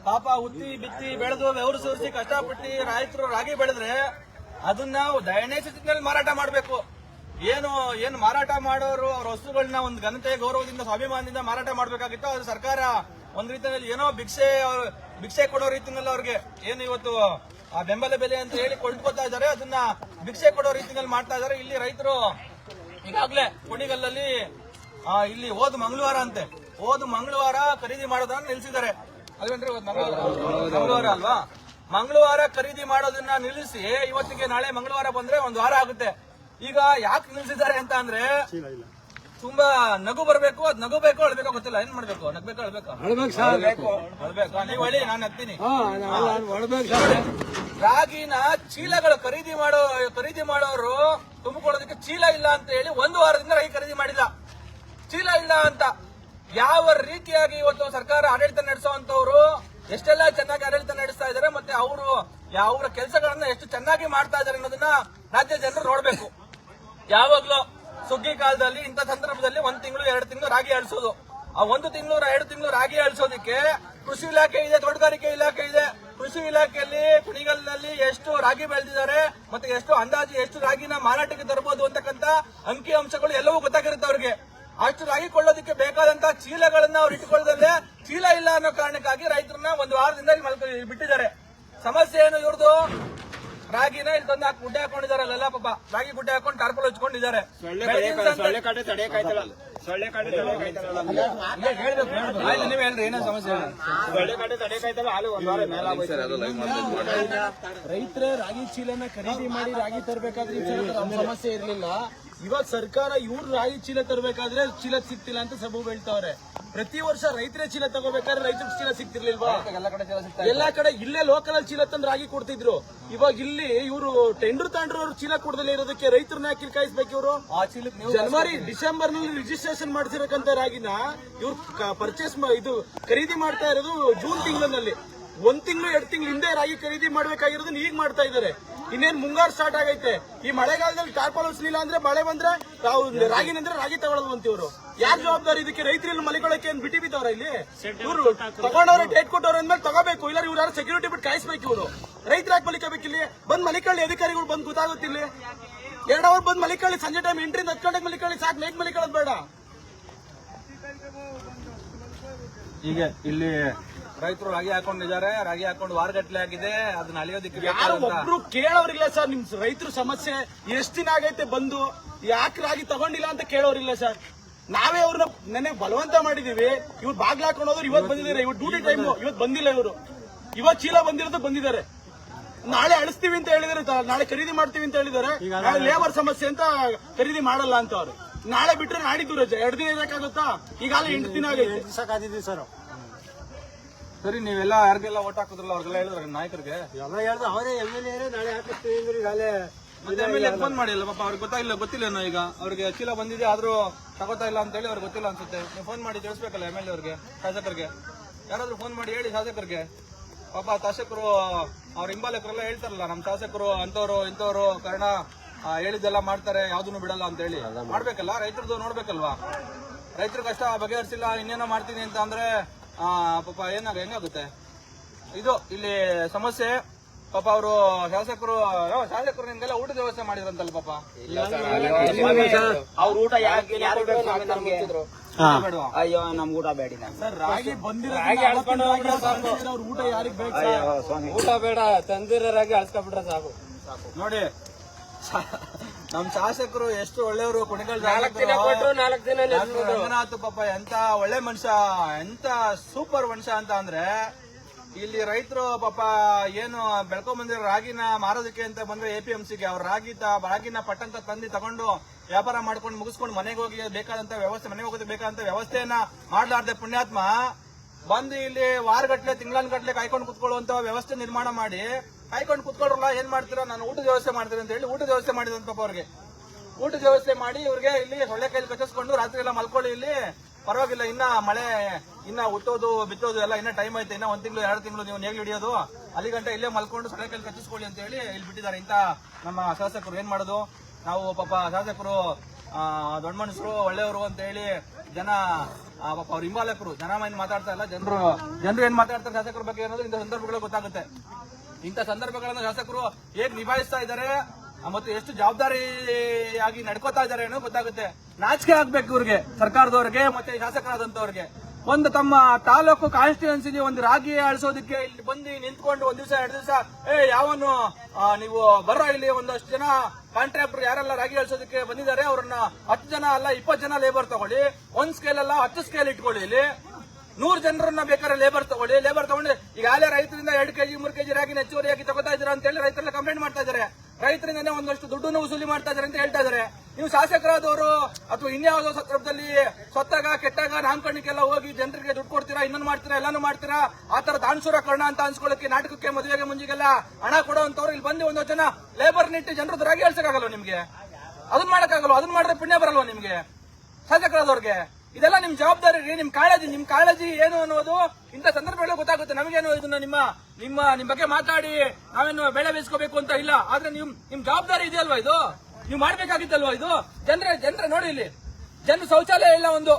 ಪಾಪ ಉತ್ತಿ ಬಿತ್ತಿ ಬೆಳೆದು ಬೆವರು ಸುರಿಸಿ ಕಷ್ಟಪಟ್ಟು ರೈತರು ರಾಗಿ ಬೆಳೆದ್ರೆ ಅದನ್ನ ದಯಣೀಯ ಸ್ಥಿತಿನಲ್ಲಿ ಮಾರಾಟ ಮಾಡಬೇಕು. ಏನು ಏನು ಮಾರಾಟ ಮಾಡೋರು ಅವ್ರ ವಸ್ತುಗಳನ್ನ ಒಂದು ಘನತೆ ಗೌರವದಿಂದ, ಸ್ವಾಭಿಮಾನದಿಂದ ಮಾರಾಟ ಮಾಡಬೇಕಾಗಿತ್ತು, ಅದು ಸರ್ಕಾರ ಒಂದ್ ರೀತಿಯಲ್ಲಿ ಏನೋ ಭಿಕ್ಷೆ ಭಿಕ್ಷೆ ಕೊಡೋ ರೀತಿನಲ್ಲಿ ಅವ್ರಿಗೆ ಏನು ಇವತ್ತು ಆ ಬೆಂಬಲ ಬೆಲೆ ಅಂತ ಹೇಳಿ ಕೊಂಡ್ಕೋತಾ ಇದಾರೆ ಅದನ್ನ ಭಿಕ್ಷೆ ಕೊಡೋ ರೀತಿನಲ್ಲಿ ಮಾಡ್ತಾ ಇದಾರೆ ಇಲ್ಲಿ ರೈತರು ಈಗಾಗಲೇ ಕೊಡಿಗಲ್ಲಲ್ಲಿ ಇಲ್ಲಿ ಹೋದ್ ಮಂಗಳವಾರ ಅಂತೆ. ಹೋದ್ ಮಂಗಳವಾರ ಖರೀದಿ ಮಾಡೋದನ್ನ ನಿಲ್ಸಿದ್ದಾರೆ ಅಲ್ವೇನ್ರಿ ಮಂಗಳವಾರ ಅಲ್ವಾ? ಮಂಗಳವಾರ ಖರೀದಿ ಮಾಡೋದನ್ನ ನಿಲ್ಲಿಸಿ, ಇವತ್ತಿಗೆ ನಾಳೆ ಮಂಗಳವಾರ ಬಂದ್ರೆ ಒಂದ್ ವಾರ ಆಗುತ್ತೆ. ಈಗ ಯಾಕೆ ನಿಲ್ಸಿದ್ದಾರೆ ಅಂತ ಅಂದ್ರೆ ತುಂಬಾ ನಗು ಬರ್ಬೇಕು ಅದ್ ನಗು ಬೇಕೋ ಅಳ್ಬೇಕೋ ಗೊತ್ತಿಲ್ಲ ಏನ್ ಮಾಡ್ಬೇಕು? ನಗ್ಬೇಕು ಅಳ್ಬೇಕು? ಅಳ್ಬೇಕು ನೀವು ಹೇಳಿ ನಾನು ಹತ್ತೀನಿ ರಾಗಿನ ಚೀಲಗಳು ಖರೀದಿ ಮಾಡೋ ಖರೀದಿ ಮಾಡೋರು ತುಂಬಿಕೊಳ್ಳೋದಕ್ಕೆ ಚೀಲ ಇಲ್ಲ ಅಂತ ಹೇಳಿ ಒಂದು ವಾರದಿಂದ ರಾಗಿ ಖರೀದಿ ಮಾಡಿಲ್ಲ. ಚೀಲ ಇಲ್ಲ ಅಂತ. ಯಾವ ರೀತಿಯಾಗಿ ಇವತ್ತು ಸರ್ಕಾರ ಆಡಳಿತ ನಡೆಸುವಂತವ್ರು ಎಷ್ಟೆಲ್ಲ ಚೆನ್ನಾಗಿ ಆಡಳಿತ ನಡೆಸ್ತಾ ಇದ್ದಾರೆ ಮತ್ತೆ ಅವರು ಅವರ ಕೆಲಸಗಳನ್ನ ಎಷ್ಟು ಚೆನ್ನಾಗಿ ಮಾಡ್ತಾ ಇದ್ದಾರೆ ಅನ್ನೋದನ್ನ ರಾಜ್ಯ ಜನರು ನೋಡ್ಬೇಕು. ಯಾವಾಗ್ಲೂ ಸುಗ್ಗಿ ಕಾಲದಲ್ಲಿ ಇಂಥ ಸಂದರ್ಭದಲ್ಲಿ ಒಂದ್ ತಿಂಗಳು, ಎರಡು ತಿಂಗಳು ರಾಗಿ ಅಳಿಸೋದು. ಆ ಒಂದು ತಿಂಗಳು, ಎರಡು ತಿಂಗಳು ರಾಗಿ ಅಳಿಸೋದಕ್ಕೆ ಕೃಷಿ ಇಲಾಖೆ ಇದೆ, ತೋಟಗಾರಿಕೆ ಇಲಾಖೆ ಇದೆ. ಕೃಷಿ ಇಲಾಖೆಯಲ್ಲಿ ಕುಣಿಗಲ್ನಲ್ಲಿ ಎಷ್ಟು ರಾಗಿ ಬೆಳೆದಿದ್ದಾರೆ ಮತ್ತೆ ಎಷ್ಟು ಅಂದಾಜು ಎಷ್ಟು ರಾಗಿನ ಮಾರಾಟಕ್ಕೆ ತರಬಹುದು ಅಂತಕ್ಕಂತ ಅಂಕಿ ಅಂಶಗಳು ಎಲ್ಲವೂ ಗೊತ್ತಾಗಿರುತ್ತೆ ಅವ್ರಿಗೆ. ಅಷ್ಟು ರಾಗಿ ಕೊಳ್ಳೋದಕ್ಕೆ ಬೇಕಾದಂತ ಚೀಲಗಳನ್ನ ಅವ್ರು ಇಟ್ಟುಕೊಳ್ಳದಲ್ಲೇ ಚೀಲ ಇಲ್ಲ ಅನ್ನೋ ಕಾರಣಕ್ಕಾಗಿ ರೈತರನ್ನ ಒಂದು ವಾರದಿಂದ ಬಿಟ್ಟಿದ್ದಾರೆ. ಸಮಸ್ಯೆ ಏನು ಇವ್ರದ್ದು ರಾಗಿನ ಇಲ್ಲಿ ತಂದು ಹಾಕಿ ಗುಡ್ಡೆ ಹಾಕೊಂಡಿದ್ದಾರೆ ಅಲ್ಲೆಲ್ಲ ಪಾಪ. ರಾಗಿ ಗುಡ್ಡೆ ಹಾಕೊಂಡು ಟಾರ್ಪಲ್ ಹಚ್ಕೊಂಡಿದ್ದಾರೆ. ನೀವ್ ಹೇಳ್ರಿ ಏನೋ ಸಮಸ್ಯೆ ರೈತರ ರಾಗಿ ಚೀಲನ ಖರೀದಿ ಮಾಡಿ ರಾಗಿ ತರಬೇಕಾದ್ರೆ ಸಮಸ್ಯೆ ಇರ್ಲಿಲ್ಲ. ಇವಾಗ ಸರ್ಕಾರ ಇವ್ರ ರಾಗಿ ಚೀಲ ತರಬೇಕಾದ್ರೆ ಚೀಲ ಸಿಗ್ತಿಲ್ಲ ಅಂತ ಸಬೂಬ್ ಹೇಳ್ತಾವ್ರೆ. ಪ್ರತಿ ವರ್ಷ ರೈತರ ಚೀಲ ತಗೋಬೇಕಾದ್ರೆ ರೈತರ ಚೀಲ ಸಿಗ್ತಿರ್ಲಿಲ್ವಾ? ಎಲ್ಲ ಕಡೆ ಇಲ್ಲೇ ಲೋಕಲ್ ಅಲ್ಲಿ ಚೀಲ ತಂದ್ರೆ ರಾಗಿ ಕೊಡ್ತಿದ್ರು. ಇವಾಗ ಇಲ್ಲಿ ಇವರು ಟೆಂಡರ್ ತಾಂಡ್ರವ್ರು ಚೀಲ ಕೊಡದಲ್ಲೇ ಇರೋದಕ್ಕೆ ರೈತರನ್ನ ಯಾಕೆ ಕಾಯಿಸ್ಬೇಕು ಇವರು? ಜನವರಿ ಡಿಸೆಂಬರ್ನಲ್ಲಿ ರಿಜಿಸ್ಟ್ರೇಷನ್ ಮಾಡಿಸಿರಕ್ಕಂತ ರಾಗಿನ ಇವ್ರು ಪರ್ಚೇಸ್ ಇದು ಖರೀದಿ ಮಾಡ್ತಾ ಇರೋದು ಜೂನ್ ತಿಂಗಳಿನಲ್ಲಿ. ಒಂದ್ ತಿಂಗಳು ಎರಡ್ ತಿಂಗಳು ಹಿಂದೆ ರಾಗಿ ಖರೀದಿ ಮಾಡ್ಬೇಕಾಗಿರೋದನ್ನ ಈಗ ಮಾಡ್ತಾ ಇದಾರೆ. ಇನ್ನೇನ್ ಮುಂಗಾರು ಸ್ಟಾರ್ಟ್ ಆಗೈತೆ. ಈ ಮಳೆಗಾಲದಲ್ಲಿ ಟಾರ್ಪಾಲ್ ಹೊಲಿಸ್ಲಿಲ್ಲ ಅಂದ್ರೆ ಮಳೆ ಬಂದ್ರೆ ನಾವು ರಾಗಿ ನಿಂದ್ರೆ ರಾಗಿ ತಗೊಳ್ಳೋದು ಅಂತಿವ್ರು ಯಾರ್ ಜವಾಬ್ದಾರಿ ಇದಕ್ಕೆ? ರೈತರಲ್ಲಿ ಮಲಿಕೊಳ್ಳಕ್ಕೆ ಏನ್ ಬಿಟ್ಟಿ ಬಿದ್ದವ್ರ ಇಲ್ಲಿ? ಇವ್ರು ತಗೊಂಡವ್ರೆ ಡೇಟ್ ಕೊಟ್ಟವ್ರ ಅಂದ್ಮೇಲೆ ತಗೋಬೇಕು. ಇಲ್ಲ ಇವ್ರು ಯಾರು ಸೆಕ್ಯೂರಿಟಿ ಬಿಟ್ಟು ಕಾಯಿಸ್ಬೇಕು ಇವರು. ರೈತರ ಯಾಕೆ ಮಲಿಕಬೇಕು ಇಲ್ಲಿ? ಬಂದ್ ಮಲಿಕಳ್ಳಿ ಅಧಿಕಾರಿಗಳು ಬಂದ್ ಗೊತ್ತಾಗುತ್ತಿಲ್ಲ ಎರಡು ಅವರ್ ಬಂದ್ ಮಲಿಕಳ್ಳಿ ಸಂಜೆ ಟೈಮ್ ಎಂಟ್ರಿಂದ ಹತ್ತು ಗಂಟೆಗೆ ಮಲಿಕಳ್ಳಿ ಸಾಕು ಮೇಕ್ ಮಲಿಕೊಳ್ಳೋದು ಬೇಡ. ಈಗ ಇಲ್ಲಿ ರೈತರು ರಾಗಿ ಹಾಕೊಂಡಿದ್ದಾರೆ. ರಾಗಿ ಹಾಕೊಂಡು ವಾರಗಟ್ಲೆ ಆಗಿದೆ. ಅದನ್ನ ಅಳಿಯೋದಿಕ್ಕೆ ಯಾರು ಒಬ್ರು ಕೇಳೋರಿಲ್ಲ ಸರ್ ನಿಮ್ ರೈತರ ಸಮಸ್ಯೆ ಎಷ್ಟ್ ದಿನ ಆಗೈತೆ ಬಂದು? ಯಾಕೆ ರಾಗಿ ತಗೊಂಡಿಲ್ಲ ಅಂತ ಕೇಳೋರಿಲ್ಲ ಸರ್? ನಾವೇ ಅವ್ರನ್ನ ನೆನೆ ಬಲವಂತ ಮಾಡಿದೀವಿ. ಇವ್ರು ಬಾಗ್ಲ ಹಾಕೊಂಡೋದ್ರು ಇವತ್ತು ಬಂದಿದ್ದಾರೆ. ಇವ್ರು ಡ್ಯೂಟಿ ಟೈಮ್ ಇವತ್ತು ಬಂದಿಲ್ಲ ಇವರು. ಇವತ್ತು ಚೀಲ ಬಂದಿರೋದು ಬಂದಿದ್ದಾರೆ. ನಾಳೆ ಅಳಿಸ್ತೀವಿ ಅಂತ ಹೇಳಿದಾರೆ ನಾಳೆ ಖರೀದಿ ಮಾಡ್ತೀವಿ ಅಂತ ಹೇಳಿದಾರೆ ನಾಳೆ ಲೇಬರ್ ಸಮಸ್ಯೆ ಅಂತ ಖರೀದಿ ಮಾಡಲ್ಲ ಅಂತ ಅವ್ರು. ನಾಳೆ ಬಿಟ್ರೆ ನಾಡಿದ್ದು ರಜೆ. ಎರಡು ದಿನ ಇರಕ್ಕಾಗುತ್ತಾ? ಈಗಾಗಲೇ ಎಂಟು ದಿನ ಆಗೈತೆ. ಸರ್. ಸರಿ ನೀವೆಲ್ಲ ಯಾರಿಗೆಲ್ಲ ಓಟ್ ಹಾಕಿದ್ರಲ್ಲ ಅವ್ರಿಗೆಲ್ಲ ಹೇಳಿದ್ರೆ ನಾಯಕರಿಗೆ? ಎಲ್ಲ ಹೇಳ್ದು ಅವರೇ ಎಂ ಎಲ್ ಎ ನಾಳೆ ಹಾಕಿಸ್ತೀವಿ ಅಂದ್ರೆ ಈಗಾಗಲೇ ಫೋನ್ ಮಾಡಿಲ್ಲ ಪಾಪ ಅವ್ರಿಗೆ ಗೊತ್ತಾಗಿಲ್ಲ ಗೊತ್ತಿಲ್ಲೇನೋ ಈಗ. ಅವ್ರಿಗೆ ಚೀಲ ಬಂದಿದೆ ಆದ್ರೂ ತಗೋತಾ ಇಲ್ಲ ಅಂತ ಹೇಳಿ ಅವ್ರಿಗೆ ಗೊತ್ತಿಲ್ಲ ಅನ್ಸುತ್ತೆ. ನೀವು ಫೋನ್ ಮಾಡಿ ತಿಳಿಸ್ಬೇಕಲ್ಲ ಎಂ ಎಲ್ ಎ ಅವ್ರಿಗೆ ಶಾಸಕರಿಗೆ. ಯಾರಾದ್ರೂ ಫೋನ್ ಮಾಡಿ ಹೇಳಿ ಶಾಸಕರಿಗೆ. ಪಾಪ ಶಾಸಕರು ಅವ್ರ ಹಿಂಬಾಲಕರೆಲ್ಲ ಹೇಳ್ತಾರಲ್ಲ ನಮ್ಮ ಶಾಸಕರು ಅಂತವ್ರು ಇಂಥವ್ರು ಕಾರಣ ಆ, ಹೇಳಿದ್ದೆಲ್ಲ ಮಾಡ್ತಾರೆ ಯಾವ್ದನ್ನು ಬಿಡಲ್ಲ ಅಂತ ಹೇಳಿ ಮಾಡ್ಬೇಕಲ್ಲ ರೈತರದ್ದು ನೋಡ್ಬೇಕಲ್ವಾ? ರೈತರ ಕಷ್ಟ ಬಗೆಹರಿಸಿಲ್ಲ ಇನ್ನೇನೋ ಮಾಡ್ತೀನಿ ಅಂತ ಅಂದ್ರೆ ಪಾಪ ಏನಾಗ ಹೆಂಗಾಗುತ್ತೆ? ಇದು ಇಲ್ಲಿ ಸಮಸ್ಯೆ. ಪಾಪ ಅವರು ಶಾಸಕರು ಶಾಸಕರು ನಿಮ್ಗೆಲ್ಲ ಊಟದ ವ್ಯವಸ್ಥೆ ಮಾಡಿದ್ರಂತಲ್ಲ ಪಾಪ. ಅವ್ರ ಊಟ ಯಾಕೆ ನಮ್ಗೆ? ಅಯ್ಯೋ ನಮ್ ಊಟ ಬೇಡಿನ ಸರ್ ರಾಗಿ ಬಂದಿರೋ ಅವ್ರ ಊಟ ಯಾರಿಗ್ ಬೇಕು? ಊಟ ಬೇಡ ತಂದಿರಾಗಿ ಅಳ್ಸ್ಕೊಬಿಟ್ರೆ ಸಾಕು. ನೋಡಿ ನಮ್ ಶಾಸಕರು ಎಷ್ಟು ಒಳ್ಳೆಯವರು ಕುಣಿಗಲ್ ನಾಲ್ಕು ದಿನ ಕೊಟ್ರು ನಾಲ್ಕು ದಿನ ಡಾಕ್ಟರ್ ರಂಗನಾಥ್ ಪಾಪ ಎಂತ ಒಳ್ಳೆ ಮನುಷ್ಯ ಎಂತ ಸೂಪರ್ ಮನುಷ್ಯ ಅಂತ ಅಂದ್ರೆ ಇಲ್ಲಿ ರೈತರು ಪಾಪ ಏನು ಬೆಳ್ಕೊಂಡ್ ಬಂದಿರೋ ರಾಗಿನ ಮಾರೋದಕ್ಕೆ ಅಂತ ಬಂದ್ರೆ ಎ ಪಿ ಎಂ ಸಿಗೆ ಅವ್ರ ರಾಗಿ ರಾಗಿನ ಪಟ್ಟಂತ ತಂದು ತಗೊಂಡು ವ್ಯಾಪಾರ ಮಾಡ್ಕೊಂಡು ಮುಗಿಸ್ಕೊಂಡು ಮನೆಗೆ ಹೋಗಿ ಬೇಕಾದಂತ ವ್ಯವಸ್ಥೆ, ಮನೆಗೆ ಹೋಗೋದಕ್ಕೆ ಬೇಕಾದಂತ ವ್ಯವಸ್ಥೆಯನ್ನ ಮಾಡಲಾರ್ದೆ ಪುಣ್ಯಾತ್ಮ ಬಂದು ಇಲ್ಲಿ ವಾರಗಟ್ಲೆ, ತಿಂಗಳನ್ಗಟ್ಲೆ ಕಾಯ್ಕೊಂಡು ಕುತ್ಕೊಳ್ಳುವಂತ ವ್ಯವಸ್ಥೆ ನಿರ್ಮಾಣ ಮಾಡಿ ಕಾಯ್ಕೊಂಡು ಕುತ್ಕೊಳ್ಳೋಲ್ಲ ಏನ್ ಮಾಡ್ತೀರಾ? ನಾನು ಊಟದ ವ್ಯವಸ್ಥೆ ಮಾಡ್ತೀನಿ ಅಂತ ಹೇಳಿ ಊಟದ ವ್ಯವಸ್ಥೆ ಮಾಡಿದಂತ ಪಾಪ ಅವ್ರಿಗೆ. ಊಟದ ವ್ಯವಸ್ಥೆ ಮಾಡಿ ಇವ್ರಿಗೆ ಇಲ್ಲಿ ಸೊಳ್ಳೆ ಕೈಲಿ ಕಚ್ಚಿಸ್ಕೊಂಡು ರಾತ್ರಿ ಎಲ್ಲ ಮಲ್ಕೊಳ್ಳಿ ಇಲ್ಲಿ. ಪರವಾಗಿಲ್ಲ, ಇನ್ನ ಮಳೆ, ಇನ್ನ ಹುಟ್ಟೋದು, ಬಿತ್ತೋದು ಎಲ್ಲ ಇನ್ನ ಟೈಮ್ ಐತೆ, ಇನ್ನ ಒಂದ್ ತಿಂಗಳು, ಎರಡು ತಿಂಗಳು ನೀವು ನೇಗ್ಲು ಹಿಡಿಯೋದು. ಅಲ್ಲಿ ಗಂಟೆ ಇಲ್ಲೇ ಮಲ್ಕೊಂಡು ಸಡಕಲ್ಲಿ ಕೈಲಿ ಕಚ್ಚಿಸ್ಕೊಳ್ಳಿ ಅಂತ ಹೇಳಿ ಇಲ್ಲಿ ಬಿಟ್ಟಿದ್ದಾರೆ. ಇಂತ ನಮ್ಮ ಶಾಸಕರು ಏನ್ ಮಾಡೋದು? ನಾವು ಪಾಪ ಶಾಸಕರು ದೊಡ್ಡ ಮನುಷ್ಯರು, ಒಳ್ಳೆಯವರು ಅಂತ ಹೇಳಿ ಜನ ಪಾಪ ಅವ್ರ ಹಿಂಬಾಲಕರು, ಜನ ಏನ್ ಮಾತಾಡ್ತಾ ಇಲ್ಲ. ಜನರು ಜನರು ಏನ್ ಮಾತಾಡ್ತಾರೆ ಶಾಸಕರ ಬಗ್ಗೆ ಅನ್ನೋದು ಇಂಥ ಸಂದರ್ಭಗಳು ಗೊತ್ತಾಗುತ್ತೆ. ಇಂಥ ಸಂದರ್ಭಗಳನ್ನ ಶಾಸಕರು ಹೇಗ್ ನಿಭಾಯಿಸ್ತಾ ಇದ್ದಾರೆ? ಮತ್ತು ಎಷ್ಟು ಜವಾಬ್ದಾರಿಯಾಗಿ ನಡ್ಕೋತಾ ಇದ್ದಾರೆ ಏನೋ ಗೊತ್ತಾಗುತ್ತೆ. ನಾಚಿಕೆ ಆಗ್ಬೇಕು ಇವ್ರಿಗೆ, ಸರ್ಕಾರದವ್ರಿಗೆ ಮತ್ತೆ ಶಾಸಕರಾದಂತವ್ರಿಗೆ. ಒಂದು ತಮ್ಮ ತಾಲೂಕು ಕಾನ್ಸ್ಟಿಟ್ಯೂನ್ಸಿಲಿ ಒಂದು ರಾಗಿ ಅಳಿಸೋದಕ್ಕೆ ಇಲ್ಲಿ ಬಂದು ನಿಂತ್ಕೊಂಡು ಒಂದ್ ದಿವಸ, ಎರಡು ದಿವಸ, ಏ, ಯಾವನು ನೀವು ಬರ್ರ ಇಲ್ಲಿ ಒಂದಷ್ಟು ಜನ ಕಾಂಟ್ರಾಕ್ಟರ್ ಯಾರೆಲ್ಲ ರಾಗಿ ಅಳಿಸೋದಕ್ಕೆ ಬಂದಿದ್ದಾರೆ, ಅವ್ರನ್ನ ಹತ್ತು ಜನ ಅಲ್ಲ, ಇಪ್ಪತ್ತು ಜನ ಲೇಬರ್ ತಗೊಳ್ಳಿ. ಒಂದ್ ಸ್ಕೇಲ್ ಅಲ್ಲ, ಹತ್ತು ಸ್ಕೇಲ್ ಇಟ್ಕೊಳ್ಳಿ ಇಲ್ಲಿ. ನೂರು ಜನರನ್ನ ಬೇಕಾದ್ರೆ ಲೇಬರ್ ತಗೊಳ್ಳಿ ಲೇಬರ್ ತಗೊಂಡ್ರೆ ಈಗ ಆಲೇ ರೈತರಿಂದ ಎರಡು ಕೆಜಿ, ಮೂರು ಕೆಜಿ ರಾಗಿ ಹೆಚ್ಚುವರಿಯಾಗಿ ತಗೋತಾ ಇದ್ದೀರಾ ಅಂತ ಹೇಳಿ ರೈತರೆಲ್ಲ ಕಂಪ್ಲೇಂಟ್ ಮಾಡ್ತಾ ಇದ್ದಾರೆ. ರೈತರಿಂದನೇ ಒಂದಷ್ಟು ದುಡ್ಡನ್ನು ವಸೂಲಿ ಮಾಡ್ತಾ ಇದ್ದಾರೆ ಅಂತ ಹೇಳ್ತಾ ಇದ್ದಾರೆ. ನೀವು ಶಾಸಕರಾದವರು ಅಥವಾ ಇನ್ಯಾವುದೋ ಸಂದರ್ಭದಲ್ಲಿ ಸ್ವತ್ತಾಗ, ಕೆಟ್ಟಾಗ ನಾಮಕರಣಕ್ಕೆಲ್ಲ ಹೋಗಿ ಜನರಿಗೆ ದುಡ್ಡು ಕೊಡ್ತೀರಾ, ಇನ್ನೊಂದು ಮಾಡ್ತೀರಾ, ಎಲ್ಲಾನು ಮಾಡ್ತೀರಾ? ಆ ತರ ದಾನ್ಸೂರ ಕರ್ಣ ಅಂತ ಅನ್ಸ್ಕೊಳಕ್ಕೆ ನಾಟಕಕ್ಕೆ ಮದುವೆಗೆ ಮುಂಜಿಗೆಲ್ಲ ಹಣ ಕೊಡುವಂತವ್ರು ಇಲ್ಲಿ ಬಂದು ಒಂದೊಂದು ಜನ ಲೇಬರ್ ನಿಟ್ಟು ಜನರದ್ದು ರಾಗಿ ಹೇಳ್ಸಕ್ಕಾಗಲ್ವ ನಿಮ್ಗೆ? ಅದನ್ನ ಮಾಡಕ್ಕಾಗಲ್ವ? ಅದನ್ನ ಮಾಡಿದ್ರೆ ಪುಣ್ಯ ಬರಲ್ವ ನಿಮ್ಗೆ? ಶಾಸಕರಾದವ್ರಿಗೆ? ಇದೆಲ್ಲ ನಿಮ್ ಜವಾಬ್ದಾರಿ ರೀ, ನಿಮ್ ಕಾಳಜಿ ನಿಮ್ ಕಾಳಜಿ ಏನು ಅನ್ನೋದು ಇಂಥ ಸಂದರ್ಭಗಳು ಗೊತ್ತಾಗುತ್ತೆ. ನಮಗೇನು ಇದನ್ನ ನಿಮ್ಮ ನಿಮ್ಮ, ನಿಮ್ ಬಗ್ಗೆ ಮಾತಾಡಿ, ನಾವೇನು ಬೆಳೆ ಬೇಯಿಸ್ಕೋಬೇಕು ಅಂತ ಇಲ್ಲ. ಆದ್ರೆ ನಿಮ್ ನಿಮ್ ಜವಾಬ್ದಾರಿ ಇದೆಯಲ್ವಾ ಇದು? ನೀವು ಮಾಡ್ಬೇಕಾಗಿತ್ತಲ್ವಾ ಇದು? ಜನರ ಜನರ ನೋಡಿ ಇಲ್ಲಿ. ಜನರು ಶೌಚಾಲಯ ಇಲ್ಲ ಒಂದು.